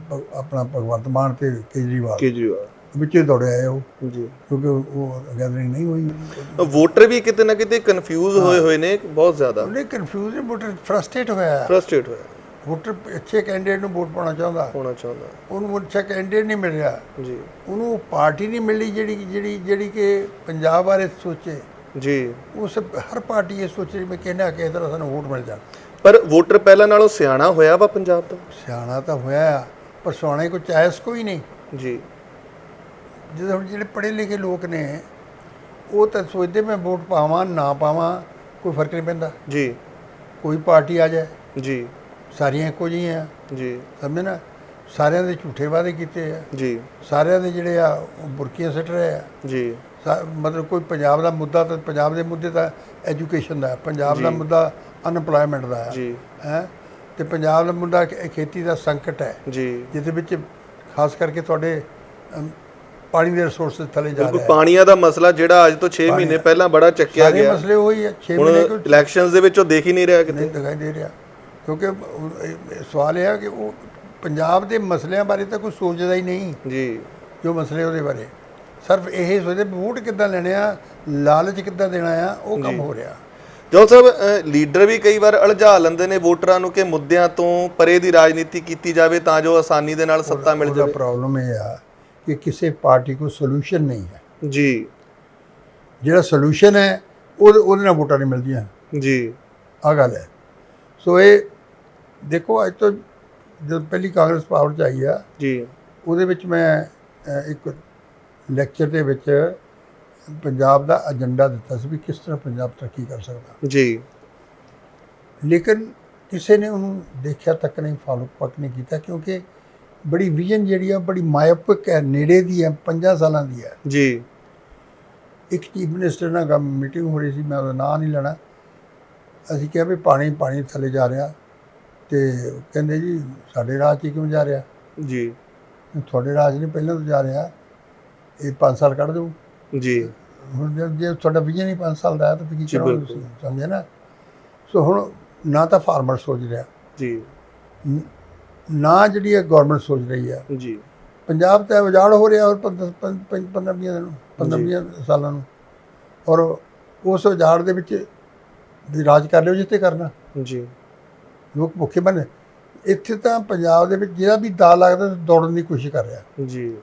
ਭ- ਆਪਣਾ ਭਗਵੰਤ ਮਾਨ ਤੇ ਕੇਜਰੀਵਾਲ। ਕੇਜਰੀਵਾਲ। ਵਿੱਚੋਂ ਦੌੜੇ ਆਏ ਉਹ। ਜੀ। ਕਿਉਂਕਿ ਉਹ ਗੈਦਰਿੰਗ ਨਹੀਂ ਹੋਈ। ਵੋਟਰ ਵੀ ਕਿਤੇ ਨਾ ਕਿਤੇ ਕਨਫਿਊਜ਼ ਹੋਏ ਹੋਏ ਨੇ ਬਹੁਤ ਜ਼ਿਆਦਾ। ਉਹਨੇ ਕਨਫਿਊਜ਼ ਵੋਟਰ ਫਰਸਟ੍ਰੇਟ ਹੋਇਆ ਫਰਸਟ੍ਰੇਟ ਹੋਇਆ। ਵੋਟਰ ਅੱਛੇ ਕੈਂਡੀਡੇਟ ਨੂੰ ਵੋਟ ਪਾਉਣਾ ਚਾਹੁੰਦਾ। ਹੋਣਾ ਚਾਹੁੰਦਾ। ਉਹਨੂੰ ਅੱਛਾ ਕੈਂਡੀਡੇਟ ਨਹੀਂ ਮਿਲ ਰਿਹਾ ਜੀ। ਉਹਨੂੰ ਉਹ ਪਾਰਟੀ ਨਹੀਂ ਮਿਲੀ ਜਿਹੜੀ ਜਿਹੜੀ ਜਿਹੜੀ ਕਿ ਪੰਜਾਬ ਬਾਰੇ ਸੋਚੇ। ਜੀ। ਉਸ ਹਰ ਪਾਰਟੀ ਇਹ ਸੋਚ ਰਹੀ ਮੈਂ ਕਹਿੰਦਾ ਕਿ ਇਸ ਤਰ੍ਹਾਂ ਸਾਨੂੰ ਵੋਟ ਮਿਲ ਜਾਣ। ਪਰ ਵੋਟਰ ਪਹਿਲਾਂ ਨਾਲੋਂ ਸਿਆਣਾ ਹੋਇਆ ਵਾ ਪੰਜਾਬ ਦਾ? ਸਿਆਣਾ ਤਾਂ ਹੋਇਆ ਆ, ਪਰ ਸਿਆਣੇ ਕੋ ਚਾਇਸ ਕੋਈ ਨਹੀਂ। ਜੀ। ਜਦੋਂ ਹੁਣ ਜਿਹੜੇ ਪੜ੍ਹੇ ਲਿਖੇ ਲੋਕ ਨੇ ਉਹ ਤਾਂ ਸੋਚਦੇ ਮੈਂ ਵੋਟ ਪਾਵਾਂ ਨਾ ਪਾਵਾਂ ਕੋਈ ਫ਼ਰਕ ਨਹੀਂ ਪੈਂਦਾ। ਜੀ। ਕੋਈ ਪਾਰਟੀ ਆ ਜਾਏ। ਜੀ। ਸਾਰੀਆਂ ਇੱਕੋ ਜਿਹੀਆਂ ਜੀ। ਸਮਝੇ ਨਾ? ਸਾਰਿਆਂ ਦੇ ਝੂਠੇ ਵਾਅਦੇ ਕੀਤੇ ਆ। ਜੀ। ਸਾਰਿਆਂ ਦੇ ਜਿਹੜੇ ਆ ਉਹ ਬੁਰਕੀਆਂ ਸਿੱਟ ਰਹੇ ਆ। ਜੀ। ਮਤਲਬ ਕੋਈ ਪੰਜਾਬ ਦਾ ਮੁੱਦਾ ਤਾਂ ਪੰਜਾਬ ਦੇ ਮੁੱਦੇ ਤਾਂ ਐਜੂਕੇਸ਼ਨ ਦਾ ਹੈ ਪੰਜਾਬ ਦਾ। ਮੁੱਦਾ ਅਨਪਲਾਇਮੈਂਟ ਦਾ ਹੈ ਜੀ। ਹੈ? ਤੇ ਪੰਜਾਬ ਦਾ ਮੁੱਦਾ ਖੇਤੀ ਦਾ ਸੰਕਟ ਹੈ। ਜੀ। ਜਿਹਦੇ ਵਿੱਚ ਖਾਸ ਕਰਕੇ ਤੁਹਾਡੇ ਪਾਣੀ ਦੇ ਰਿਸੋਰਸਸ ਥੱਲੇ ਜਾ ਰਹੇ ਪਾਣੀਆਂ ਦਾ ਮਸਲਾ ਜਿਹੜਾ ਅੱਜ ਤੋਂ 6 ਮਹੀਨੇ ਪਹਿਲਾਂ ਬੜਾ ਚੱਕਿਆ ਸਾਰੇ ਗਿਆ। ਮਸਲੇ ਉਹੀ ਹੈ 6 ਹੁਣ ਮਹੀਨੇ ਕੋਈ ਇਲੈਕਸ਼ਨਸ ਦੇ ਵਿੱਚ ਉਹ ਦੇਖ ਹੀ ਨਹੀਂ ਰਿਹਾ ਕਿਤੇ। ਨਹੀਂ ਦਿਖਾਈ ਦੇ ਰਿਹਾ। ਕਿਉਂਕਿ ਸਵਾਲ ਇਹ ਹੈ ਕਿ ਉਹ ਪੰਜਾਬ ਦੇ ਮਸਲਿਆਂ ਬਾਰੇ ਤਾਂ ਕੋਈ ਸੋਚਦਾ ਹੀ ਨਹੀਂ। ਜੀ। ਜੋ ਮਸਲੇ ਉਹਦੇ ਬਾਰੇ। ਸਿਰਫ ਇਹ ਸੋਚਦੇ ਵੋਟ ਕਿੱਦਾਂ ਲੈਣੇ ਆ ਲਾਲਚ ਕਿੱਦਾਂ ਦੇਣਾ ਆ ਉਹ ਕੰਮ ਹੋ ਰਿਹਾ। ਜੋਲ ਸਾਹਿਬ ਅ, ਲੀਡਰ ਵੀ ਕਈ ਵਾਰ ਅਲਝਾ ਲੈਂਦੇ ਨੇ ਵੋਟਰਾਂ ਨੂੰ ਕਿ ਮੁੱਦਿਆਂ ਤੋਂ ਪਰੇ ਦੀ ਰਾਜਨੀਤੀ ਕੀਤੀ ਜਾਵੇ ਤਾਂ ਜੋ ਆਸਾਨੀ ਦੇ ਨਾਲ ਸੱਤਾ ਮਿਲ ਜਾਵੇ। ਪ੍ਰੋਬਲਮ ਇਹ ਆ ਕਿ ਕਿਸੇ ਪਾਰਟੀ ਕੋਲ ਸੋਲੂਸ਼ਨ ਨਹੀਂ ਹੈ। ਜੀ। ਜਿਹੜਾ ਸੋਲੂਸ਼ਨ ਹੈ ਉਹ ਉਹਦੇ ਨਾਲ ਵੋਟਾਂ ਨਹੀਂ ਮਿਲਦੀਆਂ। ਜੀ। ਆ ਗੱਲ ਹੈ। ਸੋ ਇਹ ਦੇਖੋ ਅੱਜ ਤੋਂ ਜਦ ਪਹਿਲੀ ਕਾਂਗਰਸ ਪਾਵਰ 'ਚ ਆਈ ਆ ਜੀ। ਉਹਦੇ ਵਿੱਚ ਮੈਂ ਇੱਕ ਲੈਕਚਰ ਦੇ ਵਿੱਚ ਪੰਜਾਬ ਦਾ ਏਜੰਡਾ ਦਿੱਤਾ ਸੀ ਵੀ ਕਿਸ ਤਰ੍ਹਾਂ ਪੰਜਾਬ ਤਰੱਕੀ ਕਰ ਸਕਦਾ। ਜੀ। ਲੇਕਿਨ ਕਿਸੇ ਨੇ ਉਹਨੂੰ ਦੇਖਿਆ ਤੱਕ ਨਹੀਂ ਫਾਲੋ ਪੱਕ ਨਹੀਂ ਕੀਤਾ ਕਿਉਂਕਿ ਬੜੀ ਵਿਜ਼ਨ ਜਿਹੜੀ ਆ ਬੜੀ ਮਾਇਓਪਿਕ ਹੈ ਨੇੜੇ ਦੀ ਹੈ 5 ਸਾਲਾਂ ਦੀ ਹੈ। ਜੀ। ਇੱਕ ਚੀਫ ਮਿਨਿਸਟਰ ਨਾਲ ਗੱਲ ਮੀਟਿੰਗ ਹੋ ਰਹੀ ਸੀ ਮੈਂ ਉਹਦਾ ਨਾਂ ਨਹੀਂ ਲੈਣਾ। ਅਸੀਂ ਕਿਹਾ ਵੀ ਪਾਣੀ ਪਾਣੀ ਥੱਲੇ ਜਾ ਰਿਹਾ ਤੇ ਕਹਿੰਦੇ ਜੀ ਸਾਡੇ ਰਾਜ 'ਚ ਕਿਉਂ ਜਾ ਰਿਹਾ? ਜੀ। ਤੁਹਾਡੇ ਰਾਜ ਨਹੀਂ ਪਹਿਲਾਂ ਤੋਂ ਜਾ ਰਿਹਾ। ਇਹ 5 ਸਾਲ ਕੱਢ ਦਿਓ ਜੀ। ਹੁਣ ਜੇ- ਜੇ ਤੁਹਾਡਾ ਵਿਜ਼ਨ ਹੀ 5 ਸਾਲ ਦਾ ਹੈ ਤਾਂ ਫਿਰ ਕੀ ਜੀ, ਕਰੋਗੇ ਬਿਲਕੁਲ। ਤੁਸੀਂ ਸਮਝੇ ਨਾ? ਸੋ ਹੁਣ ਨਾ ਤਾਂ ਫਾਰਮਰ ਸੋਚ ਰਿਹਾ। ਜੀ। ਨ- ਨਾ ਜਿਹੜੀ ਹੈ ਗਵਰਨਮੈਂਟ ਸੋਚ ਰਹੀ ਹੈ। ਜੀ। ਪੰਜਾਬ ਤੇ ਉਜਾੜ ਹੋ ਰਿਹਾ ਔਰ 15 20 ਦਿਨ 15 ਜੀ। 20 ਸਾਲਾਂ ਨੂੰ। ਔਰ ਉਸ ਉਜਾੜ ਦੇ ਵਿੱਚ ਵੀ ਰਾਜ ਕਰ ਲਿਓ ਜਿੱਥੇ ਕਰਨਾ। ਜੀ। ਲੋਕ ਭੁੱਖੇ ਬਣੇ ਇੱਥੇ ਤਾਂ ਪੰਜਾਬ ਦੇ ਵਿੱਚ ਜਿਹੜਾ ਵੀ ਦਾ ਲੱਗਦਾ ਦੌੜਨ ਦੀ ਕੋਸ਼ਿਸ਼ ਕਰ ਰਿਹਾ। ਜੀ।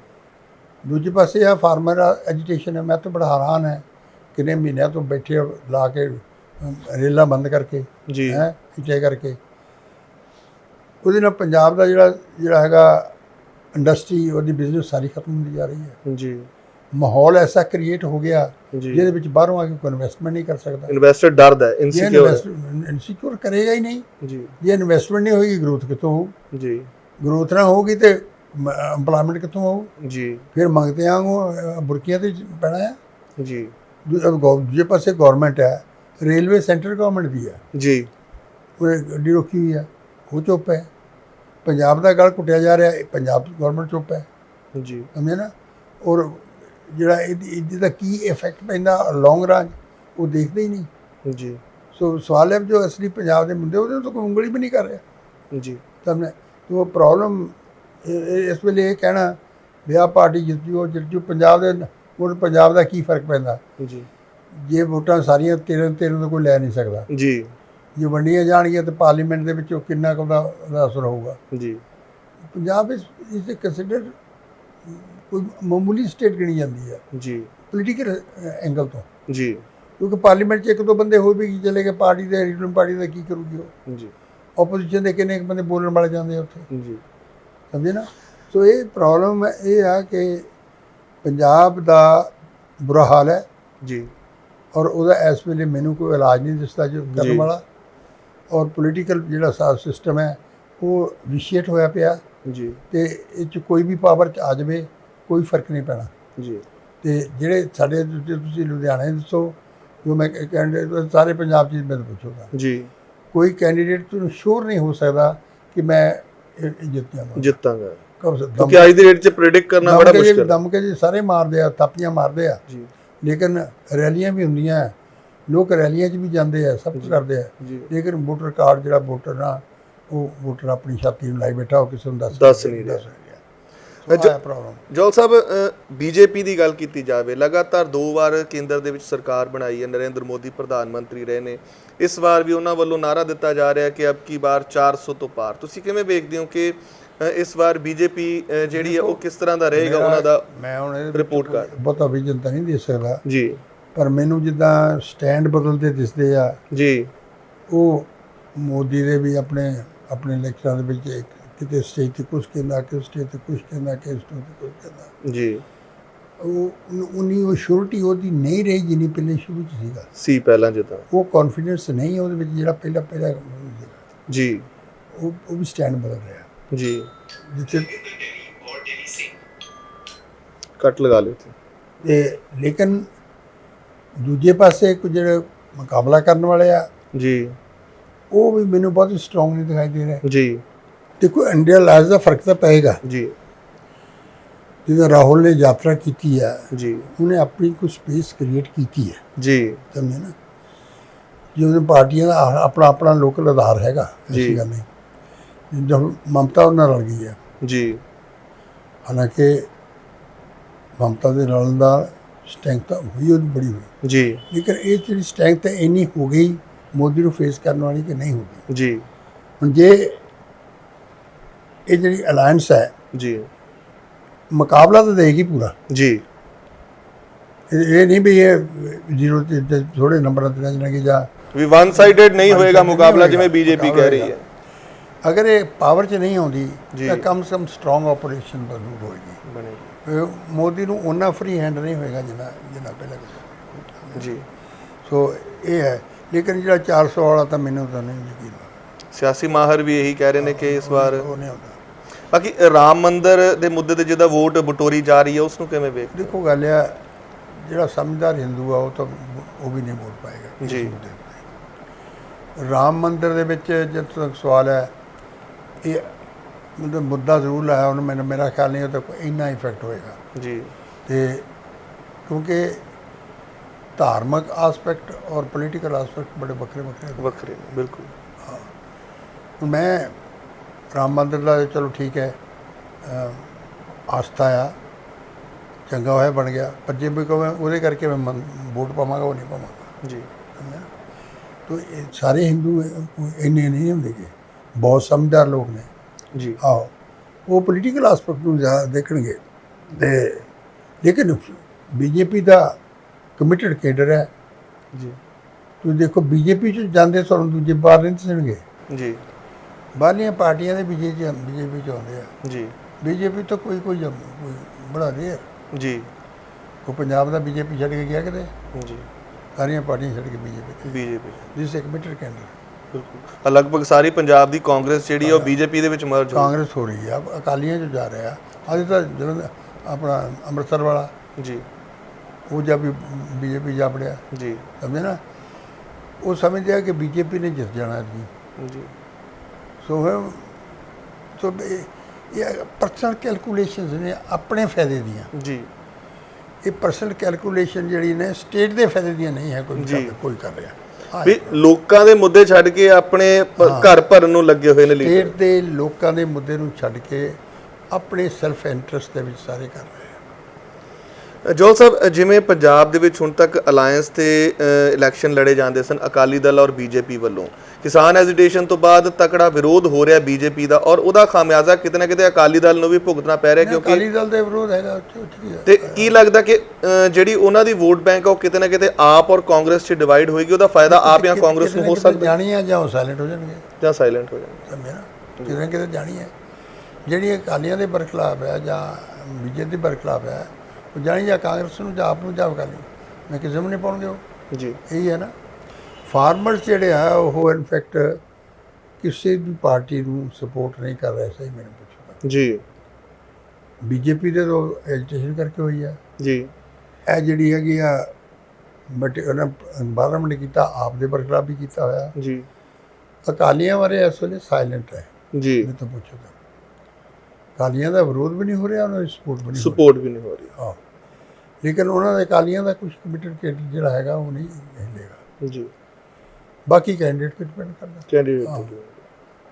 ਦੂਜੇ ਪਾਸੇ ਆ ਫਾਰਮਰ ਐਜੀਟੇਸ਼ਨ ਹੈ ਮੈਂ ਤਾਂ ਬੜਾ ਹੈਰਾਨ ਹੈ ਕਿੰਨੇ ਮਹੀਨਿਆਂ ਤੋਂ ਬੈਠੇ ਲਾ ਕੇ ਰੇਲਾਂ ਬੰਦ ਕਰਕੇ ਜੀ। ਹੈ ਹਿੱਟੇ ਕਰਕੇ। ਉਹਦੇ ਨਾਲ ਪੰਜਾਬ ਦਾ ਜਿਹੜਾ ਜਿਹੜਾ ਹੈਗਾ ਇੰਡਸਟਰੀ ਉਹਦੀ ਬਿਜ਼ਨਸ ਸਾਰੀ ਖਤਮ ਹੁੰਦੀ ਜਾ ਰਹੀ ਹੈ। ਜੀ। ਮਾਹੌਲ ਐਸਾ ਕ੍ਰੀਏਟ ਹੋ ਗਿਆ ਜਿਹਦੇ ਵਿੱਚ ਬਾਹਰੋਂ ਆ ਕੇ ਕੋਈ ਇਨਵੈਸਟਮੈਂਟ ਨਹੀਂ ਕਰ ਸਕਦਾ। ਇਨਵੈਸਟਰ ਡਰਦਾ ਹੈ ਇਨਸਿਕਿਉਰ ਇਨਸਿਕਿਉਰ ਕਰੇਗਾ ਹੀ ਨਹੀਂ। ਜੀ। ਜੇ ਇਨਵੈਸਟਮੈਂਟ ਨਹੀਂ ਹੋਏਗੀ ਗਰੋਥ ਕਿੱਥੋਂ ਹੋਊ? ਜੀ। ਗਰੋਥ ਨਾ ਹੋਊਗੀ ਤੇ ਐਮਪਲੋਇਮੈਂਟ ਕਿੱਥੋਂ ਹੋਊ ਜੀ। ਫਿਰ ਮੰਗਤੇ ਆਂਗੂ ਬੁਰਕੀਆਂ ਤੇ ਪੈਣਾ ਹੈ ਜੀ। ਦੂਜੇ ਪਾਸੇ ਗਵਰਨਮੈਂਟ ਹੈ ਰੇਲਵੇ ਸੈਂਟਰ ਗਵਰਨਮੈਂਟ ਦੀ ਹੈ। ਜੀ। ਉਹ ਗੱਡੀ ਰੋਕੀ ਹੋਈ ਹੈ ਉਹ ਚੁੱਪ ਹੈ। ਪੰਜਾਬ ਦਾ ਗਲ ਘੁੱਟਿਆ ਜਾ ਰਿਹਾ ਹੈ ਪੰਜਾਬ ਗਵਰਨਮੈਂਟ ਚੁੱਪ ਹੈ। ਜੀ। ਸਮਝੇ ਨਾ? ਔਰ ਜਿਹੜਾ ਇਹਦੀ ਦਾ ਕੀ ਇਫੈਕਟ ਪੈਂਦਾ ਲੌਂਗ ਰਨ ਉਹ ਦੇਖਦੇ ਹੀ ਨਹੀਂ। ਜੀ। ਸੋ ਸਵਾਲ ਹੈ ਵੀ ਜੋ ਅਸਲੀ ਪੰਜਾਬ ਦੇ ਮੁੱਦੇ ਉਹਦੇ ਤੋਂ ਕੋਈ ਉਂਗਲੀ ਵੀ ਨਹੀਂ ਕਰ ਰਿਹਾ। ਜੀ। ਤੋ ਪ੍ਰੋਬਲਮ ਇਸ ਵੇਲੇ ਇਹ ਕਹਿਣਾ ਵੀ ਆਹ ਪਾਰਟੀ ਜਿੱਤ ਜੂ ਜਿੱਤ ਜੂ ਪੰਜਾਬ ਦੇ ਉਹ ਪੰਜਾਬ ਦਾ ਕੀ ਫ਼ਰਕ ਪੈਂਦਾ? ਜੀ। ਜੇ ਵੋਟਾਂ ਸਾਰੀਆਂ 13 13 ਤੋਂ ਕੋਈ ਲੈ ਨਹੀਂ ਸਕਦਾ। ਜੀ। ਜੇ ਵੰਡੀਆਂ ਜਾਣਗੀਆਂ ਤਾਂ ਪਾਰਲੀਮੈਂਟ ਦੇ ਵਿੱਚ ਉਹ ਕਿੰਨਾ ਕੁ ਦਾ ਅਸਰ ਹੋਊਗਾ। ਜੀ। ਪੰਜਾਬ ਵਿੱਚ ਇਸ ਕੰਸੀਡਰ ਕੋਈ ਮਾਮੂਲੀ ਸਟੇਟ ਗਿਣੀ ਜਾਂਦੀ ਹੈ ਜੀ। ਪੋਲੀਟੀਕਲ ਐਂਗਲ ਤੋਂ। ਜੀ। ਕਿਉਂਕਿ ਪਾਰਲੀਮੈਂਟ 'ਚ ਇੱਕ ਦੋ ਬੰਦੇ ਹੋ ਵੀ ਚਲੇ ਗਏ ਪਾਰਟੀ ਦੇ ਰੀਜਨਲ ਪਾਰਟੀ ਦਾ ਕੀ ਕਰੂਗੀ ਉਹ? ਜੀ। ਆਪੋਜੀਸ਼ਨ ਦੇ ਕਿੰਨੇ ਬੰਦੇ ਬੋਲਣ ਵਾਲੇ ਜਾਂਦੇ ਆ ਉੱਥੇ? ਜੀ। ਸਮਝੇ ਨਾ। ਸੋ ਇਹ ਪ੍ਰੋਬਲਮ ਇਹ ਆ ਕਿ ਪੰਜਾਬ ਦਾ ਬੁਰਾ ਹਾਲ ਹੈ। ਜੀ। ਔਰ ਉਹਦਾ ਇਸ ਵੇਲੇ ਮੈਨੂੰ ਕੋਈ ਇਲਾਜ ਨਹੀਂ ਦਿਸਦਾ ਜੋ ਕਰਨ। ਵਾਲਾ। ਔਰ ਪੋਲੀਟੀਕਲ ਜਿਹੜਾ ਸਾਰਾ ਸਿਸਟਮ ਹੈ ਉਹ ਵਿਸ਼ੇਟ ਹੋਇਆ ਪਿਆ। ਜੀ। ਤੇ ਇਹ 'ਚ ਕੋਈ ਵੀ ਪਾਵਰ 'ਚ ਆ ਜਾਵੇ ਕੋਈ ਫ਼ਰਕ ਨਹੀਂ ਪੈਣਾ। ਜੀ। ਤੇ ਜਿਹੜੇ ਸਾਡੇ ਤੁਸੀਂ ਲੁਧਿਆਣੇ ਦੱਸੋ ਜੋ ਮੈਂ ਕੈਂਡੀਡੇਟ ਸਾਰੇ ਪੰਜਾਬ 'ਚ ਮੈਂ ਪੁੱਛੂਗਾ। ਜੀ। ਕੋਈ ਕੈਂਡੀਡੇਟ ਤੁਹਾਨੂੰ ਸ਼ੋਰ ਨਹੀਂ ਹੋ ਸਕਦਾ ਕਿ ਮੈਂ ਇਹ ਜਿੱਤਾਂਗਾ। ਦਮ ਕਿਉਂਕਿ ਅੱਜ ਦੀ ਡੇਟ 'ਚ ਪ੍ਰੈਡਿਕਟ ਕਰਨਾ ਬੜਾ ਕੇ ਜੀ- ਮੁਸ਼ਕਲ ਹੈ। ਦਮ ਕੇ ਜੀ ਸਾਰੇ ਮਾਰਦੇ ਆ ਥਾਪੀਆਂ ਮਾਰਦੇ ਆ। ਜੀ। ਲੇਕਿਨ ਰੈਲੀਆਂ ਵੀ ਹੁੰਦੀਆਂ। ਲੋਕ ਰੈਲੀਆਂ 'ਚ ਵੀ ਜਾਂਦੇ ਆ ਸਭ ਕੁਝ ਕਰਦੇ ਆ। ਲੇਕਿਨ ਵੋਟਰ ਕਾਰਡ ਜਿਹੜਾ ਵੋਟਰ ਨਾ ਉਹ ਵੋਟਰ ਆਪਣੀ ਛਾਤੀ ਨੂੰ ਲਾਈ ਬੈਠਾ ਉਹ ਕਿਸੇ ਨੂੰ ਦੱਸ ਦੱਸ ਨਹੀਂ ਰਿਹਾ। ਰਿਹਾ ਪ੍ਰੋਬਲਮ ਜੋਲ ਸਾਹਿਬ ਬੀਜੇਪੀ ਦੀ ਗੱਲ ਕੀਤੀ ਜਾਵੇ ਲਗਾਤਾਰ ਦੋ ਵਾਰ ਕੇਂਦਰ ਦੇ ਵਿੱਚ ਸਰਕਾਰ ਬਣਾਈ ਹੈ ਨਰਿੰਦਰ ਮੋਦੀ ਪ੍ਰਧਾਨ ਮੰਤਰੀ ਰਹੇ ਨੇ। ਇਸ ਵਾਰ ਵੀ ਉਹਨਾਂ ਵੱਲੋਂ ਨਾਰਾ ਦਿੱਤਾ ਜਾ ਰਿਹਾ ਕਿ ਅਬ ਕੀ ਵਾਰ 400 ਤੋਂ ਪਾਰ। ਤੁਸੀਂ ਕਿਵੇਂ ਵੇਖਦੇ ਹੋ ਕਿ ਇਸ ਵਾਰ ਬੀਜੇਪੀ ਜਿਹੜੀ ਹੈ ਉਹ ਕਿਸ ਤਰ੍ਹਾਂ ਦਾ ਰਹੇਗਾ ਉਹਨਾਂ ਦਾ ਮੈਂ ਹੁਣ ਰਿਪੋਰਟ ਕਾਰਡ ਬਹੁਤਾ ਵਿਜਨ ਤਾਂ ਨਹੀਂ ਦੇ ਸਕਦਾ ਜੀ। ਪਰ ਮੈਨੂੰ ਜਿੱਦਾਂ ਸਟੈਂਡ ਬਦਲਦੇ ਦਿਸਦੇ ਆ ਜੀ। ਉਹ ਮੋਦੀ ਦੇ ਵੀ ਆਪਣੇ ਆਪਣੇ ਲੈਕਚਰਾਂ ਦੇ ਵਿੱਚ ਇੱਕ ਕਿਤੇ ਸਟੇਜ ਤੇ ਕੁਝ ਕਹਿੰਦਾ ਕਿ ਸਟੇਜ ਤੇ ਕੁਝ ਕਹਿੰਦਾ ਕਿ ਸਟੇਜ ਤੇ ਕੁਝ ਕਹਿੰਦਾ। ਜੀ। ਉਹ ਉਨੀ ਉਹ ਸ਼ੋਰਟੀ ਉਹਦੀ ਨਹੀਂ ਰਹੀ ਜਿੰਨੀ ਪਹਿਲੇ ਸ਼ੁਰੂ ਚ ਸੀਗਾ। ਸੀ ਪਹਿਲਾਂ ਜਿੱਦਾਂ। ਉਹ ਕੌਨਫੀਡੈਂਸ ਨਹੀਂ ਉਹਦੇ ਵਿੱਚ ਜਿਹੜਾ ਪਹਿਲਾਂ ਪਹਿਲਾਂ। ਜੀ। ਉਹ ਉਹ ਵੀ ਸਟੈਂਡ ਬਦਲ ਰਿਹਾ। ਜੀ। ਜਿੱਥੇ ਕੱਟ ਲਗਾ ਲਿਓ ਇੱਥੇ। ਤੇ ਲੇਕਿਨ ਦੂਜੇ ਪਾਸੇ ਕੁਝ ਜਿਹੜੇ ਮੁਕਾਬਲਾ ਕਰਨ ਵਾਲੇ ਆ ਜੀ। ਉਹ ਵੀ ਮੈਨੂੰ ਬਹੁਤ ਸਟਰੋਂਗ ਨਹੀਂ ਦਿਖਾਈ ਦੇ ਰਹੇ। ਜੀ। ਦੇਖੋ ਇੰਡੀਆ ਲਾਜ ਦਾ ਫ਼ਰਕ ਤਾਂ ਪਏਗਾ। ਜੀ। ਜਦੋਂ ਰਾਹੁਲ ਨੇ ਯਾਤਰਾ ਕੀਤੀ ਹੈ ਜੀ। ਉਹਨੇ ਆਪਣੀ ਕੋਈ ਸਪੇਸ ਕ੍ਰੀਏਟ ਕੀਤੀ ਹੈ ਜੀ। ਸਮਝੇ ਨਾ? ਜਿਵੇਂ ਪਾਰਟੀਆਂ ਦਾ ਆਪਣਾ ਆਪਣਾ ਲੋਕਲ ਆਧਾਰ ਹੈਗਾ ਜੀ। ਗੱਲ ਨਹੀਂ। ਜਦੋਂ ਮਮਤਾ ਉਹਨਾਂ ਨਾਲ ਰਲ ਗਈ ਹੈ ਜੀ। ਹਾਲਾਂਕਿ ਮਮਤਾ ਦੇ ਰਲਣ ਦਾ ਸਟੈਂਕ ਤਾਂ ਹੋਈ ਉਹਦੀ ਬੜੀ ਹੋਈ। ਜੀ। ਲੇਕਿਨ ਇਹ ਜਿਹੜੀ ਸਟੈਂਕ ਤਾਂ ਇੰਨੀ ਹੋ ਗਈ ਮੋਦੀ ਨੂੰ ਫੇਸ ਕਰਨ ਵਾਲੀ ਕਿ ਨਹੀਂ ਹੋ ਗਈ। ਜੀ। ਹੁਣ ਜੇ ਇਹ ਜਿਹੜੀ ਅਲਾਈਅੰਸ ਹੈ ਜੀ। ਮੁਕਾਬਲਾ ਤਾਂ ਦੇਗੀ ਪੂਰਾ। ਜੀ। ਇਹ ਨਹੀਂ ਵੀ ਇਹ ਜ਼ੀਰੋ ਤੇ ਥੋੜੇ ਨੰਬਰਾਂ ਤੇ ਜਾਣਗੇ ਜਾਂ ਵੀ ਵਨ ਸਾਈਡਡ ਨਹੀਂ ਹੋਏਗਾ ਮੁਕਾਬਲਾ ਜਿਵੇਂ ਬੀਜੇਪੀ ਕਹਿ ਰਹੀ। ਹੈ। ਅਗਰ ਇਹ ਪਾਵਰ 'ਚ ਨਹੀਂ ਆਉਂਦੀ। ਤਾਂ ਕਮ ਸੇ ਕਮ ਸਟਰੋਂਗ ਆਪਰੇਸ਼ਨ ਜ਼ਰੂਰ ਹੋਏਗੀ। ਮੋਦੀ ਨੂੰ ਉਹਨਾਂ ਫ੍ਰੀ ਹੈਂਡ ਨਹੀਂ ਹੋਏਗਾ ਜਿੰਨਾ ਜਿੰਨਾ ਪਹਿਲਾਂ। ਜੀ। ਸੋ ਇਹ ਹੈ। ਲੇਕਿਨ ਜਿਹੜਾ 400 ਵਾਲਾ ਤਾਂ ਮੈਨੂੰ ਤਾਂ ਨਹੀਂ ਯਕੀਨ ਸਿਆਸੀ ਮਾਹਰ ਵੀ ਇਹੀ ਕਹਿ ਰਹੇ ਨੇ ਕਿ ਇਸ ਵਾਰ ਉਹ ਨਹੀਂ ਹੁੰਦਾ ਬਾਕੀ ਰਾਮ ਮੰਦਿਰ ਦੇ ਮੁੱਦੇ ਤੇ ਜਿਹਦਾ ਵੋਟ ਬਟੋਰੀ ਜਾ ਰਹੀ ਹੈ ਉਸ ਨੂੰ ਕਿਵੇਂ ਵੇਖ ਦੇਖੋ ਗੱਲ ਆ ਜਿਹੜਾ ਸਮਝਦਾਰ ਹਿੰਦੂ ਆ ਉਹ ਤਾਂ ਉਹ ਵੀ ਨਹੀਂ ਵੋਟ ਪਾਏਗਾ ਜੀ। ਰਾਮ ਮੰਦਿਰ ਦੇ ਵਿੱਚ ਜਿੱਥੇ ਤੱਕ ਸਵਾਲ ਹੈ ਇਹ ਮਤਲਬ ਮੁੱਦਾ ਜ਼ਰੂਰ ਲਾਇਆ ਉਹਨੂੰ ਮੈਨੂੰ ਮੇਰਾ ਖਿਆਲ ਨਹੀਂ ਉਹ ਤਾਂ ਕੋਈ ਇੰਨਾ ਇਫੈਕਟ ਹੋਏਗਾ। ਜੀ। ਤੇ ਕਿਉਂਕਿ ਧਾਰਮਿਕ ਆਸਪੈਕਟ ਔਰ ਪੋਲੀਟੀਕਲ ਆਸਪੈਕਟ ਬੜੇ ਵੱਖਰੇ ਵੱਖਰੇ। ਵੱਖਰੇ ਬਿਲਕੁਲ। ਮੈਂ ਰਾਮ ਮੰਦਿਰ ਦਾ ਚਲੋ ਠੀਕ ਹੈ ਆਸਥਾ ਆ ਚੰਗਾ ਹੋਇਆ ਬਣ ਗਿਆ ਪਰ ਜੇ ਵੀ ਕਹੇ ਉਹਦੇ ਕਰਕੇ ਮੈਂ ਵੋਟ ਪਾਵਾਂਗਾ ਉਹ ਨਹੀਂ ਪਾਵਾਂਗਾ। ਜੀ? ਤੋ ਇਹ ਸਾਰੇ ਹਿੰਦੂ ਇੰਨੇ ਨਹੀਂ ਹੁੰਦੇ ਗੇ ਬਹੁਤ ਸਮਝਦਾਰ ਲੋਕ ਨੇ। ਜੀ। ਆਓ ਉਹ ਪੋਲੀਟੀਕਲ ਆਸਪੈਕਟ ਨੂੰ ਜ਼ਿਆਦਾ ਦੇਖਣਗੇ। ਤੇ ਲੇਕਿਨ ਬੀਜੇਪੀ ਦਾ ਕਮਿਟਡ ਕੇਡਰ ਹੈ। ਜੀ। ਤੁਸੀਂ ਦੇਖੋ ਬੀਜੇਪੀ ਚ ਜਾਂਦੇ ਤੁਹਾਨੂੰ ਦੂਜੇ ਬਾਹਰ ਨਹੀਂ ਦਿਸਣਗੇ। ਜੀ। ਬਾਹਰਲੀਆਂ ਪਾਰਟੀਆਂ ਦੇ ਬੀਜੇਪੀ ਬੀਜੇਪੀ ਚ ਆਉਂਦੇ ਆ। ਜੀ। ਬੀਜੇਪੀ ਤਾਂ ਕੋਈ ਕੋਈ ਕੋਈ ਬੜਾ ਰੇਅਰ ਜੀ। ਉਹ ਪੰਜਾਬ ਦਾ ਬੀਜੇਪੀ ਛੱਡ ਕੇ ਗਿਆ ਕਿਤੇ? ਜੀ। ਸਾਰੀਆਂ ਪਾਰਟੀਆਂ ਛੱਡ ਕੇ ਬੀਜੇਪੀ ਬੀਜੇਪੀ ਜਿਸ ਇੱਕ ਮੀਟਰ ਕੈਂਡਰ ਬਿਲਕੁਲ। ਲਗਭਗ ਸਾਰੀ ਪੰਜਾਬ ਦੀ ਕਾਂਗਰਸ ਜਿਹੜੀ ਉਹ ਬੀਜੇਪੀ ਦੇ ਵਿੱਚ ਮਰਜ ਹੋ ਕਾਂਗਰਸ ਹੋ ਰਹੀ ਆ। ਅਕਾਲੀਆਂ ਚ ਜਾ ਰਿਹਾ। ਅੱਜ ਤਾਂ ਜਲੰਧਰ ਆਪਣਾ ਅੰਮ੍ਰਿਤਸਰ ਵਾਲਾ। ਜੀ। ਉਹ ਜਦ ਵੀ ਬੀਜੇਪੀ ਜਾ ਵੜਿਆ ਜੀ। ਸਮਝੇ ਨਾ? ਉਹ ਸਮਝਦੇ ਆ ਕਿ ਬੀਜੇਪੀ ਨੇ ਜਿੱਤ ਜਾਣਾ ਜੀ। ਜੀ। ਸੋ ਫਿਰ ਸੋ ਇਹ- ਪਰਸਨਲ ਕੈਲਕੂਲੇਸ਼ਨਸ ਨੇ ਆਪਣੇ ਫਾਇਦੇ ਦੀਆਂ। ਜੀ। ਇਹ ਪਰਸਨਲ ਕੈਲਕੂਲੇਸ਼ਨ ਜਿਹੜੀ ਨੇ ਸਟੇਟ ਦੇ ਫਾਇਦੇ ਦੀਆਂ ਨਹੀਂ ਹੈ ਕੋਈ ਕੋਈ ਕਰ ਰਿਹਾ। ਹਾਂ। ਵੀ ਲੋਕਾਂ ਦੇ ਮੁੱਦੇ ਛੱਡ ਕੇ ਆਪਣੇ ਘਰ ਭਰਨ ਨੂੰ ਲੱਗੇ ਹੋਏ ਨੇ ਲੀਡਰ ਸਟੇਟ ਦੇ ਲੋਕਾਂ ਦੇ ਮੁੱਦੇ ਨੂੰ ਛੱਡ ਕੇ ਆਪਣੇ ਸੈਲਫ ਇੰਟਰਸਟ ਦੇ ਵਿੱਚ ਸਾਰੇ ਕਰ ਰਹੇ ਜੋਲ ਸਾਹਿਬ ਜਿਵੇਂ ਪੰਜਾਬ ਦੇ ਵਿੱਚ ਹੁਣ ਤੱਕ ਅਲਾਈਅੰਸ ਤੇ ਇਲੈਕਸ਼ਨ ਲੜੇ ਜਾਂਦੇ ਸਨ ਅਕਾਲੀ ਦਲ ਔਰ ਬੀਜੇਪੀ ਵੱਲੋਂ। ਕਿਸਾਨ ਐਜੀਟੇਸ਼ਨ ਤੋਂ ਬਾਅਦ ਤਕੜਾ ਵਿਰੋਧ ਹੋ ਰਿਹਾ ਬੀਜੇਪੀ ਦਾ ਔਰ ਉਹਦਾ ਖਾਮਿਆਜ਼ਾ ਕਿਤੇ ਨਾ ਕਿਤੇ ਅਕਾਲੀ ਦਲ ਨੂੰ ਵੀ ਭੁਗਤਣਾ ਪੈ ਰਿਹਾ ਕਿਉਂਕਿ ਅਕਾਲੀ ਦਲ ਦੇ ਵਿਰੋਧ ਹੈਗਾ ਹੈ? ਤੇ ਕੀ ਲੱਗਦਾ ਕਿ ਜਿਹੜੀ ਉਹਨਾਂ ਦੀ ਵੋਟ ਬੈਂਕ ਉਹ ਕਿਤੇ ਨਾ ਕਿਤੇ ਆਪ ਔਰ ਕਾਂਗਰਸ 'ਚ ਡਿਵਾਈਡ ਹੋਏਗੀ ਉਹਦਾ ਫਾਇਦਾ ਆਪ ਜਾਂ ਕਾਂਗਰਸ ਨੂੰ ਹੋ ਸਕਦਾ। ਜਾਣੀ ਆ ਜਾਂ ਉਹ ਸਾਇਲੈਂਟ ਹੋ ਜਾਣਗੇ ਜਾਂ ਸਾਇਲੈਂਟ ਹੋ ਜਾਣਗੇ ਕਿਤੇ ਨਾ ਕਿਤੇ ਜਾਣੀ ਹੈ ਜਿਹੜੀ ਅਕਾਲੀਆਂ ਦੇ ਬਰਖਲਾਫ ਹੈ ਜਾਂ ਬੀਜੇਪੀ ਦੇ ਬਰਖਲਾਫ ਹੈ ਉਹ ਜਾਣੀ ਜਾਂ ਕਾਂਗਰਸ ਨੂੰ ਜਾਂ ਆਪ ਨੂੰ ਜਾਂ ਅਕਾਲੀ ਮੈਂ ਕਿਸੇ ਨੂੰ ਨਹੀਂ ਪਾਉਣਗੇ ਉਹ। ਜੀ। ਇਹੀ ਹੈ ਨਾ। ਫਾਰਮਰਸ ਜਿਹੜੇ ਆ ਉਹ ਇਨਫੈਕਟ ਕਿਸੇ ਵੀ ਪਾਰਟੀ ਨੂੰ ਸਪੋਰਟ ਨਹੀਂ ਕਰ ਰਹੇ ਸਹੀ ਮੈਨੂੰ ਪੁੱਛੋ ਜੀ। ਬੀਜੇਪੀ ਦੇ ਤੋਂ ਐਜੀਟੇਸ਼ਨ ਕਰਕੇ ਹੋਈ ਆ। ਜੀ। ਇਹ ਜਿਹੜੀ ਹੈਗੀ ਆ ਬਟ ਉਹਨਾਂ environment ਕੀਤਾ ਆਪ ਦੇ ਬਰਖਲਾਫ ਵੀ ਕੀਤਾ ਹੋਇਆ। ਜੀ। ਅਕਾਲੀਆਂ ਬਾਰੇ ਇਸ ਵੇਲੇ ਸਾਇਲੈਂਟ ਹੈ। ਜੀ। ਮੈਂ ਤਾਂ ਪੁੱਛਦਾ ਅਕਾਲੀਆਂ ਦਾ ਵਿਰੋਧ ਵੀ ਨਹੀਂ ਹੋ ਰਿਹਾ ਉਹਨਾਂ ਦੀ ਸਪੋਰਟ ਵੀ ਨਹੀਂ ਸਪੋਰਟ ਵੀ ਨਹੀਂ ਹੋ ਰਹੀ। ਹਾਂ। ਲੇਕਿਨ ਉਹਨਾਂ ਦੇ ਅਕਾਲੀਆਂ ਦਾ ਕੁਝ ਕਮਿਟਡ ਕੈਂਡੀਡੇਟ ਜਿਹੜਾ ਹੈਗਾ ਉਹ ਨਹੀਂ ਹਿੱਲੇਗਾ ਜੀ। ਬਾਕੀ ਕੈਂਡੀਡੇਟ ਤੇ ਡਿਪੈਂਡ ਕਰਦਾ। ਕੈਂਡੀਡੇਟ।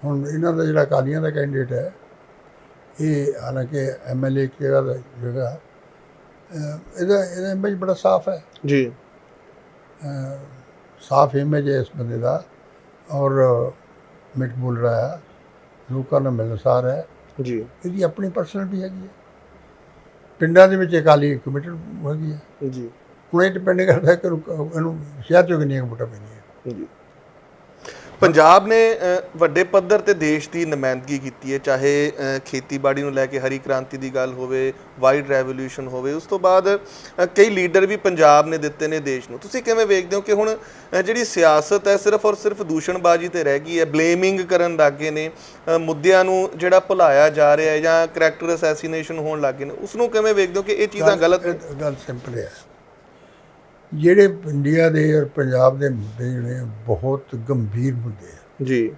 ਹੁਣ ਇਹਨਾਂ ਦਾ ਜਿਹੜਾ ਅਕਾਲੀਆਂ ਦਾ ਕੈਂਡੀਡੇਟ ਹੈ ਇਹ ਹਾਲਾਂਕਿ ਐਮਐਲਏ ਜਗ੍ਹਾ ਦਾ ਜਗ੍ਹਾ ਇਹਦਾ ਇਹਦਾ ਇਮੇਜ ਬੜਾ ਸਾਫ਼ ਹੈ। ਜੀ। ਸਾਫ਼ ਇਮੇਜ ਹੈ ਇਸ ਬੰਦੇ ਦਾ। ਔਰ ਮਿੱਠ ਬੋਲ ਰਿਹਾ ਹੈ। ਲੋਕਾਂ ਨਾਲ ਮਿਲਨਸਾਰ ਹੈ। ਜੀ। ਇਹਦੀ ਆਪਣੀ ਪਰਸਨੈਲਿਟੀ ਹੈਗੀ ਹੈ। ਪਿੰਡਾਂ ਦੇ ਵਿੱਚ ਅਕਾਲੀ ਕਮਿਟਡ ਹੈਗੀ ਹੈ ਜੀ। ਹੁਣ ਇਹ ਡਿਪੈਂਡ ਕਰਦਾ ਕਿ ਇਹਨੂੰ ਸ਼ਹਿਰ ਚੋਂ ਕਿੰਨੀਆਂ ਵੋਟਾਂ ਪੈਣੀਆਂ ਜੀ। ਪੰਜਾਬ ਨੇ ਵੱਡੇ ਪੱਧਰ ਤੇ ਦੇਸ਼ ਦੀ ਨੁਮਾਇੰਦਗੀ ਕੀਤੀ ਹੈ ਚਾਹੇ ਖੇਤੀਬਾੜੀ ਨੂੰ ਲੈ ਕੇ ਹਰੀ ਕ੍ਰਾਂਤੀ ਦੀ ਗੱਲ ਹੋਵੇ ਵਾਈਟ ਰੈਵੋਲੂਸ਼ਨ ਹੋਵੇ ਉਸ ਤੋਂ ਬਾਅਦ ਕਈ ਲੀਡਰ ਵੀ ਪੰਜਾਬ ਨੇ ਦਿੱਤੇ ਨੇ ਦੇਸ਼ ਨੂੰ। ਤੁਸੀਂ ਕਿਵੇਂ ਵੇਖਦੇ ਹੋ ਕਿ ਹੁਣ ਜਿਹੜੀ ਸਿਆਸਤ ਹੈ ਸਿਰਫ ਔਰ ਸਿਰਫ ਦੂਸ਼ਣਬਾਜ਼ੀ ਤੇ ਰਹਿ ਗਈ ਹੈ ਬਲੇਮਿੰਗ ਕਰਨ ਲੱਗੇ ਨੇ ਅ, ਮੁੱਦਿਆਂ ਨੂੰ ਜਿਹੜਾ ਭੁਲਾਇਆ ਜਾ ਰਿਹਾ ਹੈ ਜਾਂ ਕਰੈਕਟਰ ਅਸੈਸੀਨੇਸ਼ਨ ਹੋਣ ਲੱਗੇ ਨੇ ਉਸ ਨੂੰ ਕਿਵੇਂ ਵੇਖਦੇ ਹੋ ਕਿ ਇਹ ਚੀਜ਼ਾਂ ਗਲਤ ਨੇ? ਗੱਲ- ਗੱਲ ਸਿੰਪਲ ਹੈ। ਜਿਹੜੇ ਇੰਡੀਆ ਦੇ ਔਰ ਪੰਜਾਬ ਦੇ ਮੁੱਦੇ ਜਿਹੜੇ ਬਹੁਤ ਗੰਭੀਰ ਮੁੱਦੇ ਆ। ਜੀ।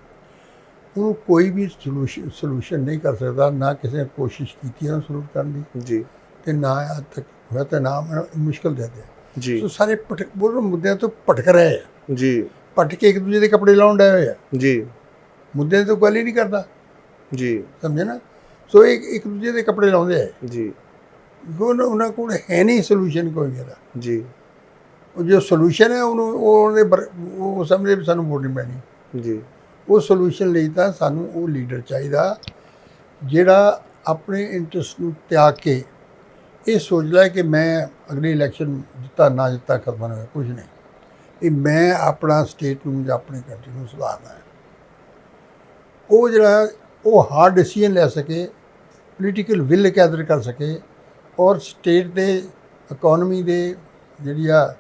ਉਹਨੂੰ ਕੋਈ ਵੀ ਸੋਲੂਸ਼ਨ ਸੋਲੂਸ਼ਨ ਨਹੀਂ ਕਰ ਸਕਦਾ ਨਾ ਕਿਸੇ ਨੇ ਕੋਸ਼ਿਸ਼ ਕੀਤੀ ਹੈ ਸੋਲੂਟ ਕਰਨ ਦੀ। ਜੀ। ਤੇ ਨਾ ਅੱਜ ਤੱਕ ਹੋਇਆ ਤੇ ਨਾ ਮੁਸ਼ਕਲ ਦੇ ਦੇ ਜੀ। ਸੋ ਸਾਰੇ ਭਟਕ ਉਹ ਮੁੱਦਿਆਂ ਤੋਂ ਭਟਕ ਰਹੇ ਆ। ਜੀ। ਭਟਕ ਕੇ ਇੱਕ ਦੂਜੇ ਦੇ ਕੱਪੜੇ ਲਾਉਣ ਡਏ ਹੋਏ ਆ। ਜੀ। ਮੁੱਦਿਆਂ ਤੋਂ ਗੱਲ ਹੀ ਨਹੀਂ ਕਰਦਾ। ਜੀ। ਸਮਝੇ ਨਾ? ਸੋ ਇੱਕ ਇੱਕ ਦੂਜੇ ਦੇ ਕੱਪੜੇ ਲਾਉਂਦੇ ਆ। ਜੀ। ਉਹਨਾਂ ਉਹਨਾਂ ਕੋਲ ਹੈ ਨਹੀਂ ਸੋਲੂਸ਼ਨ ਕੋਈ ਇਹਦਾ। ਜੀ। ਜੋ ਸੋਲੂਸ਼ਨ ਹੈ ਉਹਨੂੰ ਉਹ ਬਰ- ਉਹ ਸਮਝਦੇ ਵੀ ਸਾਨੂੰ ਵੋਟ ਨਹੀਂ ਪੈਣੀ। ਜੀ। ਉਹ ਸੋਲੂਸ਼ਨ ਲਈ ਤਾਂ ਸਾਨੂੰ ਉਹ ਲੀਡਰ ਚਾਹੀਦਾ ਜਿਹੜਾ ਆਪਣੇ ਇੰਟਰਸਟ ਨੂੰ ਤਿਆਗ ਕੇ ਇਹ ਸੋਚ ਲੈ ਕਿ ਮੈਂ ਅਗਲੀ ਇਲੈਕਸ਼ਨ ਜਿੱਤਾ ਨਾ ਜਿੱਤਾ ਖਤਮ ਹੋਇਆ ਕੁਝ ਨਹੀਂ। ਇਹ ਮੈਂ ਆਪਣਾ ਸਟੇਟ ਨੂੰ ਜਾਂ ਆਪਣੀ ਕੰਟਰੀ ਨੂੰ ਸੁਧਾਰਨਾ ਹੈ। ਉਹ ਜਿਹੜਾ ਉਹ ਹਾਰਡ ਡਿਸੀਜਨ ਲੈ ਸਕੇ ਪੋਲੀਟੀਕਲ ਵਿਲ ਗੈਦਰ ਕਰ ਸਕੇ ਔਰ ਸਟੇਟ ਦੇ ਇਕਨੋਮੀ ਦੇ ਜਿਹੜੀ ਆ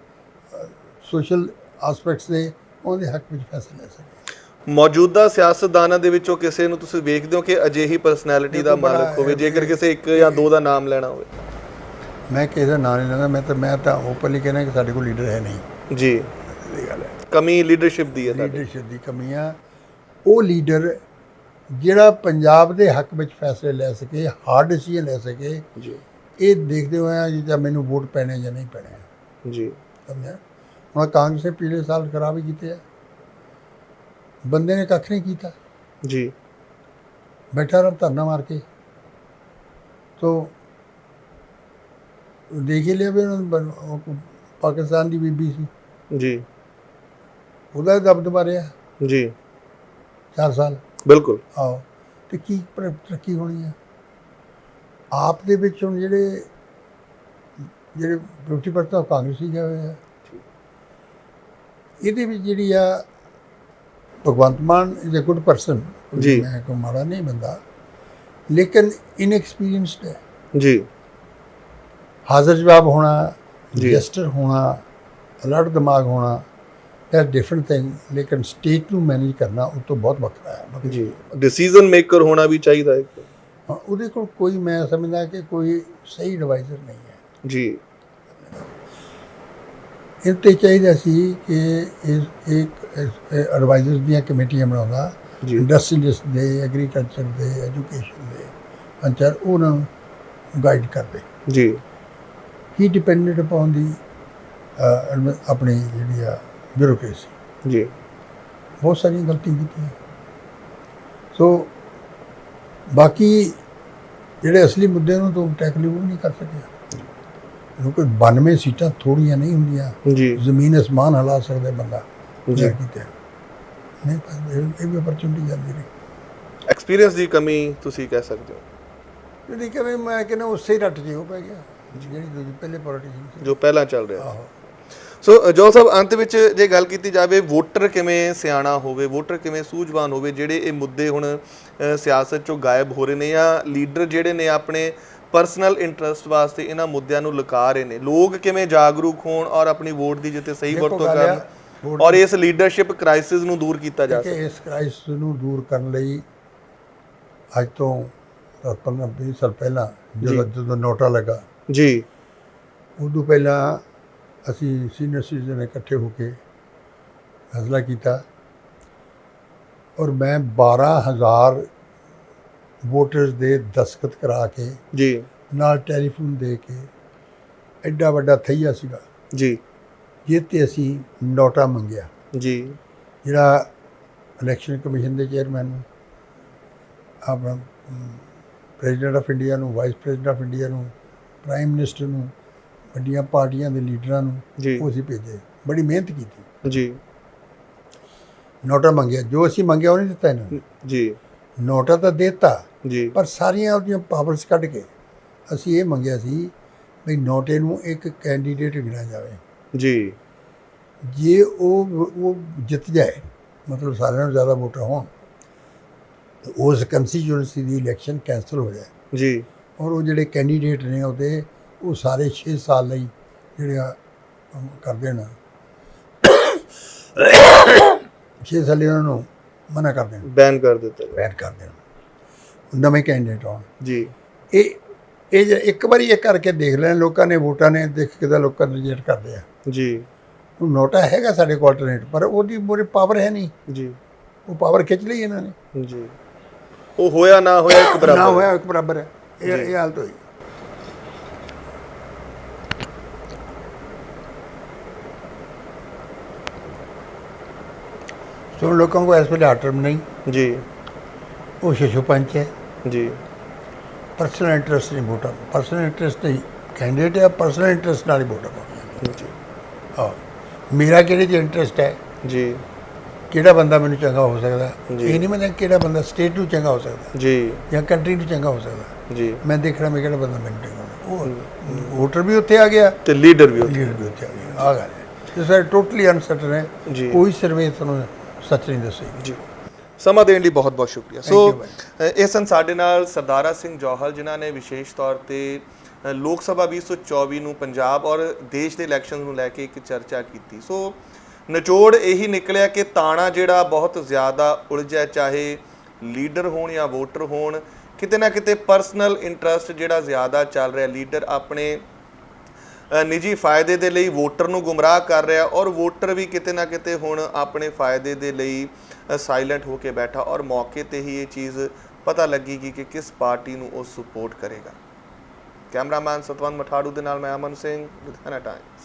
ਸੋਸ਼ਲ ਐਸਪੈਕਟਸ ਦੇ ਉਹਦੇ ਹੱਕ ਵਿੱਚ ਫੈਸਲੇ ਲੈ ਸਕੇ ਮੌਜੂਦਾ ਸਿਆਸਤਦਾਨਾਂ ਦੇ ਵਿੱਚੋਂ ਕਿਸੇ ਨੂੰ ਤੁਸੀਂ ਵੇਖਦੇ ਹੋ ਕਿ ਅਜਿਹੀ ਪਰਸਨੈਲਿਟੀ ਦਾ ਮਾਲਕ ਹੋਵੇ ਜੇਕਰ ਕਿਸੇ ਇੱਕ ਜਾਂ ਦੋ ਦਾ ਨਾਮ ਲੈਣਾ ਹੋਵੇ। ਮੈਂ ਕਿਸੇ ਦਾ ਨਾਂ ਨਹੀਂ ਲੈਂਦਾ ਮੈਂ ਤਾਂ ਮੈਂ ਤਾਂ ਓਪਨਲੀ ਕਹਿੰਦਾ ਕਿ ਸਾਡੇ ਕੋਲ ਲੀਡਰ ਹੈ ਨਹੀਂ। ਜੀ। ਇਹ ਗੱਲ ਹੈ। ਕਮੀ ਲੀਡਰਸ਼ਿਪ ਦੀ ਹੈ ਲੀਡਰਸ਼ਿਪ ਦੀ ਕਮੀ ਆ। ਉਹ ਲੀਡਰ ਜਿਹੜਾ ਪੰਜਾਬ ਦੇ ਹੱਕ ਵਿੱਚ ਫੈਸਲੇ ਲੈ ਸਕੇ ਹਾਰਡ ਡਿਸੀਜਨ ਲੈ ਸਕੇ ਜੀ। ਇਹ ਦੇਖਦੇ ਹੋਏ ਆ ਜਾਂ ਮੈਨੂੰ ਵੋਟ ਪੈਣੇ ਜਾਂ ਨਹੀਂ ਪੈਣੇ ਜੀ। ਸਮਝਿਆ? ਹੁਣ ਕਾਂਗਰਸ ਨੇ ਪਿਛਲੇ ਸਾਲ ਖਰਾਬ ਹੀ ਕੀਤੇ ਆ। ਬੰਦੇ ਨੇ ਕੱਖ ਨਹੀਂ ਕੀਤਾ। ਜੀ। ਬੈਠਾ ਰਹਾ ਧਰਨਾ ਮਾਰ ਕੇ। ਤੋ ਦੇਖ ਲਿਆ ਵੀ ਉਹਨਾਂ ਪਾਕਿਸਤਾਨ ਦੀ ਬੀਬੀ ਸੀ। ਜੀ। ਉਹਦਾ ਦਬਦਬਾ ਰਿਹਾ। ਜੀ। 4 ਸਾਲ। ਬਿਲਕੁਲ। ਆਓ ਤੇ ਕੀ ਤਰੱਕੀ ਹੋਣੀ ਹੈ ਆਪ ਦੇ ਵਿੱਚ ਹੁਣ ਜਿਹੜੇ ਜਿਹੜੇ 50% ਕਾਂਗਰਸੀ ਗਏ ਹੋਏ ਆ। ਇਹਦੇ ਵਿੱਚ ਜਿਹੜੀ ਆ Bhagwant Mann is a good person ਜੀ। ਮੈਂ ਕੋ ਮਾੜਾ ਨਹੀਂ ਬੰਦਾ। ਲੇਕਿਨ ਇਨਐਕਸਪੀਰੀਅੰਸਡ ਹੈ। ਜੀ। ਹਾਜ਼ਰ ਜਵਾਬ ਹੋਣਾ। ਜਸਟਰ ਹੋਣਾ ਅਲਰਟ ਦਿਮਾਗ ਹੋਣਾ ਇਹ ਡਿਫਰੈਂਟ ਥਿੰਗ ਲੇਕਿਨ ਸਟੇਟ ਨੂੰ ਮੈਨੇਜ ਕਰਨਾ ਉਹ ਤੋਂ ਬਹੁਤ ਵੱਖਰਾ ਹੈ। ਜੀ। ਡਿਸੀਜਨ ਮੇਕਰ ਹੋਣਾ ਵੀ ਚਾਹੀਦਾ ਹੈ। ਹਾਂ, ਉਹਦੇ ਕੋਲ ਕੋਈ ਮੈਂ ਸਮਝਦਾ ਕਿ ਕੋਈ ਸਹੀ ਐਡਵਾਈਜ਼ਰ ਨਹੀਂ ਹੈ। ਜੀ। ਇਹ ਤੇ ਚਾਹੀਦਾ ਸੀ ਕਿ ਇਸ ਇੱਕ ਐਡਵਾਈਜ਼ਰਸ ਦੀਆਂ ਕਮੇਟੀਆਂ ਬਣਾਉਂਦਾ ਇੰਡਸਟਰੀਲਿਸਟ ਦੇ ਐਗਰੀਕਲਚਰ ਦੇ ਐਜੂਕੇਸ਼ਨ ਦੇ ਅੰਚਰ ਉਹਨਾਂ ਨੂੰ ਗਾਈਡ ਕਰਦੇ। ਜੀ। ਹੀ ਡਿਪੈਂਡਡ ਅਪਨ ਦੀ ਆਪਣੀ ਜਿਹੜੀ ਆ ਬਿਊਰੋਕ੍ਰੇਸੀ ਜੀ। ਬਹੁਤ ਸਾਰੀਆਂ ਗਲਤੀਆਂ ਕੀਤੀਆਂ। ਸੋ ਬਾਕੀ ਜਿਹੜੇ ਅਸਲੀ ਮੁੱਦੇ ਨੂੰ ਤੋਂ ਟੈਕਲ ਨਹੀਂ ਕਰ ਸਕਿਆ। ਕਿਉਂਕਿ 92 ਸੀਟਾਂ ਥੋੜੀਆਂ ਨਹੀਂ ਹੁੰਦੀਆਂ। ਜੀ। ਜ਼ਮੀਨ ਅਸਮਾਨ ਹਿਲਾ ਸਕਦਾ ਬੰਦਾ। ਜੀ। ਕੀਤੇ ਨਹੀਂ ਪਰ ਇਹ- ਵੀ ਅਪਰਚੁਨਿਟੀ ਜਾਂਦੀ ਰਹੀ ਐਕਸਪੀਰੀਅੰਸ ਦੀ ਕਮੀ ਤੁਸੀਂ ਕਹਿ ਸਕਦੇ ਹੋ? ਜਿਹੜੀ ਕਿ ਵੀ ਮੈਂ ਕਹਿੰਦਾ ਉਸੇ ਹੀ ਰੱਟ ਜੇ ਉਹ ਪੈ ਗਿਆ। ਜਿਹੜੀ ਦੂਜੀ ਪਹਿਲੇ ਪੋਲੀਟੀਸ਼ੀਅਨ ਸੀ। ਜੋ ਪਹਿਲਾਂ ਚੱਲ ਰਿਹਾ। ਆਹੋ। ਸੋ ਜੋਲ ਸਾਹਿਬ ਅੰਤ ਵਿੱਚ ਜੇ ਗੱਲ ਕੀਤੀ ਜਾਵੇ ਵੋਟਰ ਕਿਵੇਂ ਸਿਆਣਾ ਹੋਵੇ ਵੋਟਰ ਕਿਵੇਂ ਸੂਝਵਾਨ ਹੋਵੇ ਜਿਹੜੇ ਇਹ ਮੁੱਦੇ ਹੁਣ ਸਿਆਸਤ ਚੋਂ ਗਾਇਬ ਹੋ ਰਹੇ ਨੇ ਜਾਂ ਲੀਡਰ ਜਿਹੜੇ ਨੇ ਆਪਣੇ ਪਰਸਨਲ ਇੰਟਰਸਟ ਵਾਸਤੇ ਇਹਨਾਂ ਮੁੱਦਿਆਂ ਨੂੰ ਲੁਕਾ ਰਹੇ ਨੇ। ਲੋਕ ਕਿਵੇਂ ਜਾਗਰੂਕ ਹੋਣ ਔਰ ਆਪਣੀ ਵੋਟ ਦੀ ਜਿੱਤੇ ਸਹੀ ਵਰਤੋਂ ਕਰਨ ਔਰ ਇਸ ਲੀਡਰਸ਼ਿਪ ਕ੍ਰਾਈਸਿਸ ਨੂੰ ਦੂਰ ਕੀਤਾ ਜਾ ਸਕੇ। ਇਸ ਕ੍ਰਾਈਸਿਸ ਨੂੰ ਦੂਰ ਕਰਨ ਲਈ ਅੱਜ ਤੋਂ 15 20 ਸਾਲ ਪਹਿਲਾਂ ਜਦੋਂ ਜਦੋਂ ਨੋਟਾ ਲੱਗਾ ਜੀ। ਉਦੋਂ ਪਹਿਲਾਂ ਅਸੀਂ ਸੀਨੀਅਰ ਸਿਟੀਜ਼ਨ ਇਕੱਠੇ ਹੋ ਕੇ ਫੈਸਲਾ ਕੀਤਾ ਔਰ ਮੈਂ 12000 ਵੋਟਰਸ ਦੇ ਦਸਖਤ ਕਰਾ ਕੇ ਜੀ। ਨਾਲ ਟੈਲੀਫੋਨ ਦੇ ਕੇ ਐਡਾ ਵੱਡਾ ਥਈਆ ਸੀਗਾ। ਜੀ। ਜਿਹ 'ਤੇ ਅਸੀਂ ਨੋਟਾ ਮੰਗਿਆ। ਜੀ। ਜਿਹੜਾ ਇਲੈਕਸ਼ਨ ਕਮਿਸ਼ਨ ਦੇ ਚੇਅਰਮੈਨ ਨੂੰ ਆਪਣਾ ਪ੍ਰੈਜ਼ੀਡੈਂਟ ਆਫ ਇੰਡੀਆ ਨੂੰ ਵਾਈਸ ਪ੍ਰੈਜ਼ੀਡੈਂਟ ਆਫ ਇੰਡੀਆ ਨੂੰ ਪ੍ਰਾਈਮ ਮਿਨਿਸਟਰ ਨੂੰ ਵੱਡੀਆਂ ਪਾਰਟੀਆਂ ਦੇ ਲੀਡਰਾਂ ਨੂੰ ਉਹ ਅਸੀਂ ਭੇਜੇ। ਬੜੀ ਮਿਹਨਤ ਕੀਤੀ। ਜੀ। ਨੋਟਾ ਮੰਗਿਆ। ਜੋ ਅਸੀਂ ਮੰਗਿਆ ਉਹ ਨਹੀਂ ਦਿੱਤਾ ਇਹਨਾਂ ਨੇ। ਜੀ। ਨੋਟਾ ਤਾਂ ਦਿੱਤਾ ਜੀ। ਪਰ ਸਾਰੀਆਂ ਉਹਦੀਆਂ ਪਾਵਰਸ ਕੱਢ ਕੇ ਅਸੀਂ ਇਹ ਮੰਗਿਆ ਸੀ ਵੀ ਨੋਟੇ ਨੂੰ ਇੱਕ ਕੈਂਡੀਡੇਟ ਗਿਣਿਆ ਜਾਵੇ। ਜੀ। ਜੇ ਉਹ ਉਹ ਜਿੱਤ ਜਾਏ ਮਤਲਬ ਸਾਰਿਆਂ ਨਾਲੋਂ ਜ਼ਿਆਦਾ ਵੋਟਰ ਹੋਣ ਤਾਂ ਉਸ ਕੰਸਟੀਚੁਐਂਸੀ ਦੀ ਇਲੈਕਸ਼ਨ ਕੈਂਸਲ ਹੋ ਜਾਏ। ਜੀ। ਔਰ ਉਹ ਜਿਹੜੇ ਕੈਂਡੀਡੇਟ ਨੇ ਉਹਦੇ ਉਹ ਸਾਰੇ 6 ਸਾਲ ਲਈ ਜਿਹੜੇ ਆ ਅਮ, ਕਰ ਦੇਣ 6 ਸਾਲ ਲਈ ਉਹਨਾਂ ਨੂੰ ਮਨਾ ਕਰ ਦੇਣ। ਬੈਨ ਕਰ ਦਿੱਤਾ। ਬੈਨ ਕਰ ਦੇਣ। ਨਵੇਂ ਕੈਂਡੀਡੇਟ ਆਉਣ। ਜੀ। ਇਹ ਇਹ ਇੱਕ ਵਾਰੀ ਇਹ ਕਰਕੇ ਦੇਖ ਲੈਣ ਲੋਕਾਂ ਨੇ ਵੋਟਾਂ ਨੇ ਦੇਖ ਕਿਦਾ ਲੋਕਾਂ ਨੂੰ ਰਿਜੈਕਟ ਕਰਦੇ ਆ। ਜੀ। ਉਹ ਨੋਟਾ ਹੈਗਾ ਸਾਡੇ ਕੋਲ ਆਲਟਰਨੇਟ ਪਰ ਉਹਦੀ ਮੋਰੇ ਪਾਵਰ ਹੈ ਨਹੀਂ। ਜੀ। ਉਹ ਪਾਵਰ ਖਿੱਚ ਲਈ ਇਹਨਾਂ ਨੇ। ਜੀ। ਉਹ ਹੋਇਆ ਨਾ ਹੋਇਆ ਇੱਕ ਬਰਾਬਰ ਨਾ ਹੋਇਆ ਇੱਕ ਬਰਾਬਰ ਹੈ। ਇਹ। ਇਹ ਹਾਲਤ ਹੋਈ। तो उन लोगों को इस पहले आर्डर में नहीं जी वो शिशु पंच है जी पर्सनल इंटरेस्ट नहीं वोट पर्सनल इंटरेस्ट नहीं ਕੈਂਡੀਡੇਟ ਹੈ ਪਰਸਨਲ ਇੰਟਰਸਟ ਨਾਲ ਹੀ ਵੋਟ ਪਾਉਂਦੇ ਜੀ। ਹਾਂ। ਮੇਰਾ ਕਿਹੜੇ 'ਚ ਇੰਟਰਸਟ ਹੈ? ਜੀ। ਕਿਹੜਾ ਬੰਦਾ ਮੈਨੂੰ ਚੰਗਾ ਹੋ ਸਕਦਾ? ਇਹ ਨਹੀਂ ਮੈਂ ਕਿਹੜਾ ਬੰਦਾ ਸਟੇਟ ਨੂੰ ਚੰਗਾ ਹੋ ਸਕਦਾ? ਜੀ। ਜਾਂ ਕੰਟਰੀ ਨੂੰ ਚੰਗਾ ਹੋ ਸਕਦਾ? ਜੀ। ਮੈਂ ਦੇਖ ਰਿਹਾ ਮੈਂ ਕਿਹੜਾ ਬੰਦਾ ਮੈਨੂੰ ਚੰਗਾ ਉਹ ਵੋਟਰ ਵੀ ਉੱਥੇ ਆ ਗਿਆ। ਤੇ ਲੀਡਰ ਵੀ ਉੱਥੇ ਲੀਡਰ ਵੀ ਉੱਥੇ ਆ ਗਿਆ। ਆ ਗਿਆ ਇਸ ਵਾਰ ਟੋਟਲੀ ਅਨਸਰਟਨ ਹੈ। ਕੋਈ ਸਰਵੇ ਤੁਹਾਨੂੰ ਸੱਚ ਨਹੀਂ ਦੱਸੇਗੀ ਜੀ। ਸਮਾਂ ਦੇਣ ਲਈ ਬਹੁਤ ਬਹੁਤ ਸ਼ੁਕਰੀਆ। ਸੋ ਇਹ ਸਨ ਸਾਡੇ ਨਾਲ ਸਰਦਾਰਾ ਸਿੰਘ ਜੌਹਲ ਜਿਨ੍ਹਾਂ ਨੇ ਵਿਸ਼ੇਸ਼ ਤੌਰ ਤੇ ਲੋਕ ਸਭਾ 2024 ਨੂੰ ਪੰਜਾਬ ਔਰ ਦੇਸ਼ ਦੇ ਇਲੈਕਸ਼ਨਸ ਨੂੰ ਲੈ ਕੇ ਇੱਕ ਚਰਚਾ ਕੀਤੀ। ਸੋ ਨਿਚੋੜ ਇਹੀ ਨਿਕਲਿਆ ਕਿ ਤਾਣਾ ਜਿਹੜਾ ਬਹੁਤ ਜ਼ਿਆਦਾ ਉਲਝਿਆ ਚਾਹੇ ਲੀਡਰ ਹੋਣ ਜਾਂ ਵੋਟਰ ਹੋਣ ਕਿਤੇ ਨਾ ਕਿਤੇ ਪਰਸਨਲ ਇੰਟਰਸਟ ਜਿਹੜਾ ਜ਼ਿਆਦਾ ਚੱਲ ਰਿਹਾ ਲੀਡਰ ਆਪਣੇ ਨਿੱਜੀ ਫਾਇਦੇ ਦੇ ਲਈ ਵੋਟਰ ਨੂੰ ਗੁੰਮਰਾਹ ਕਰ ਰਿਹਾ ਔਰ ਵੋਟਰ ਵੀ ਕਿਤੇ ਨਾ ਕਿਤੇ ਹੁਣ ਆਪਣੇ ਫਾਇਦੇ ਦੇ ਲਈ ਸਾਇਲੈਂਟ ਹੋ ਕੇ ਬੈਠਾ ਔਰ ਮੌਕੇ ਤੇ ਹੀ ਇਹ ਚੀਜ਼ ਪਤਾ ਲੱਗੇਗੀ ਕਿ ਕਿਸ ਪਾਰਟੀ ਨੂੰ ਉਹ ਸਪੋਰਟ ਕਰੇਗਾ। ਕੈਮਰਾਮੈਨ ਸਤਵੰਤ ਮਠਾੜੂ ਦੇ ਨਾਲ ਮੈਂ ਅਮਨ ਸਿੰਘ, ਲੁਧਿਆਣਾ ਟਾਈਮ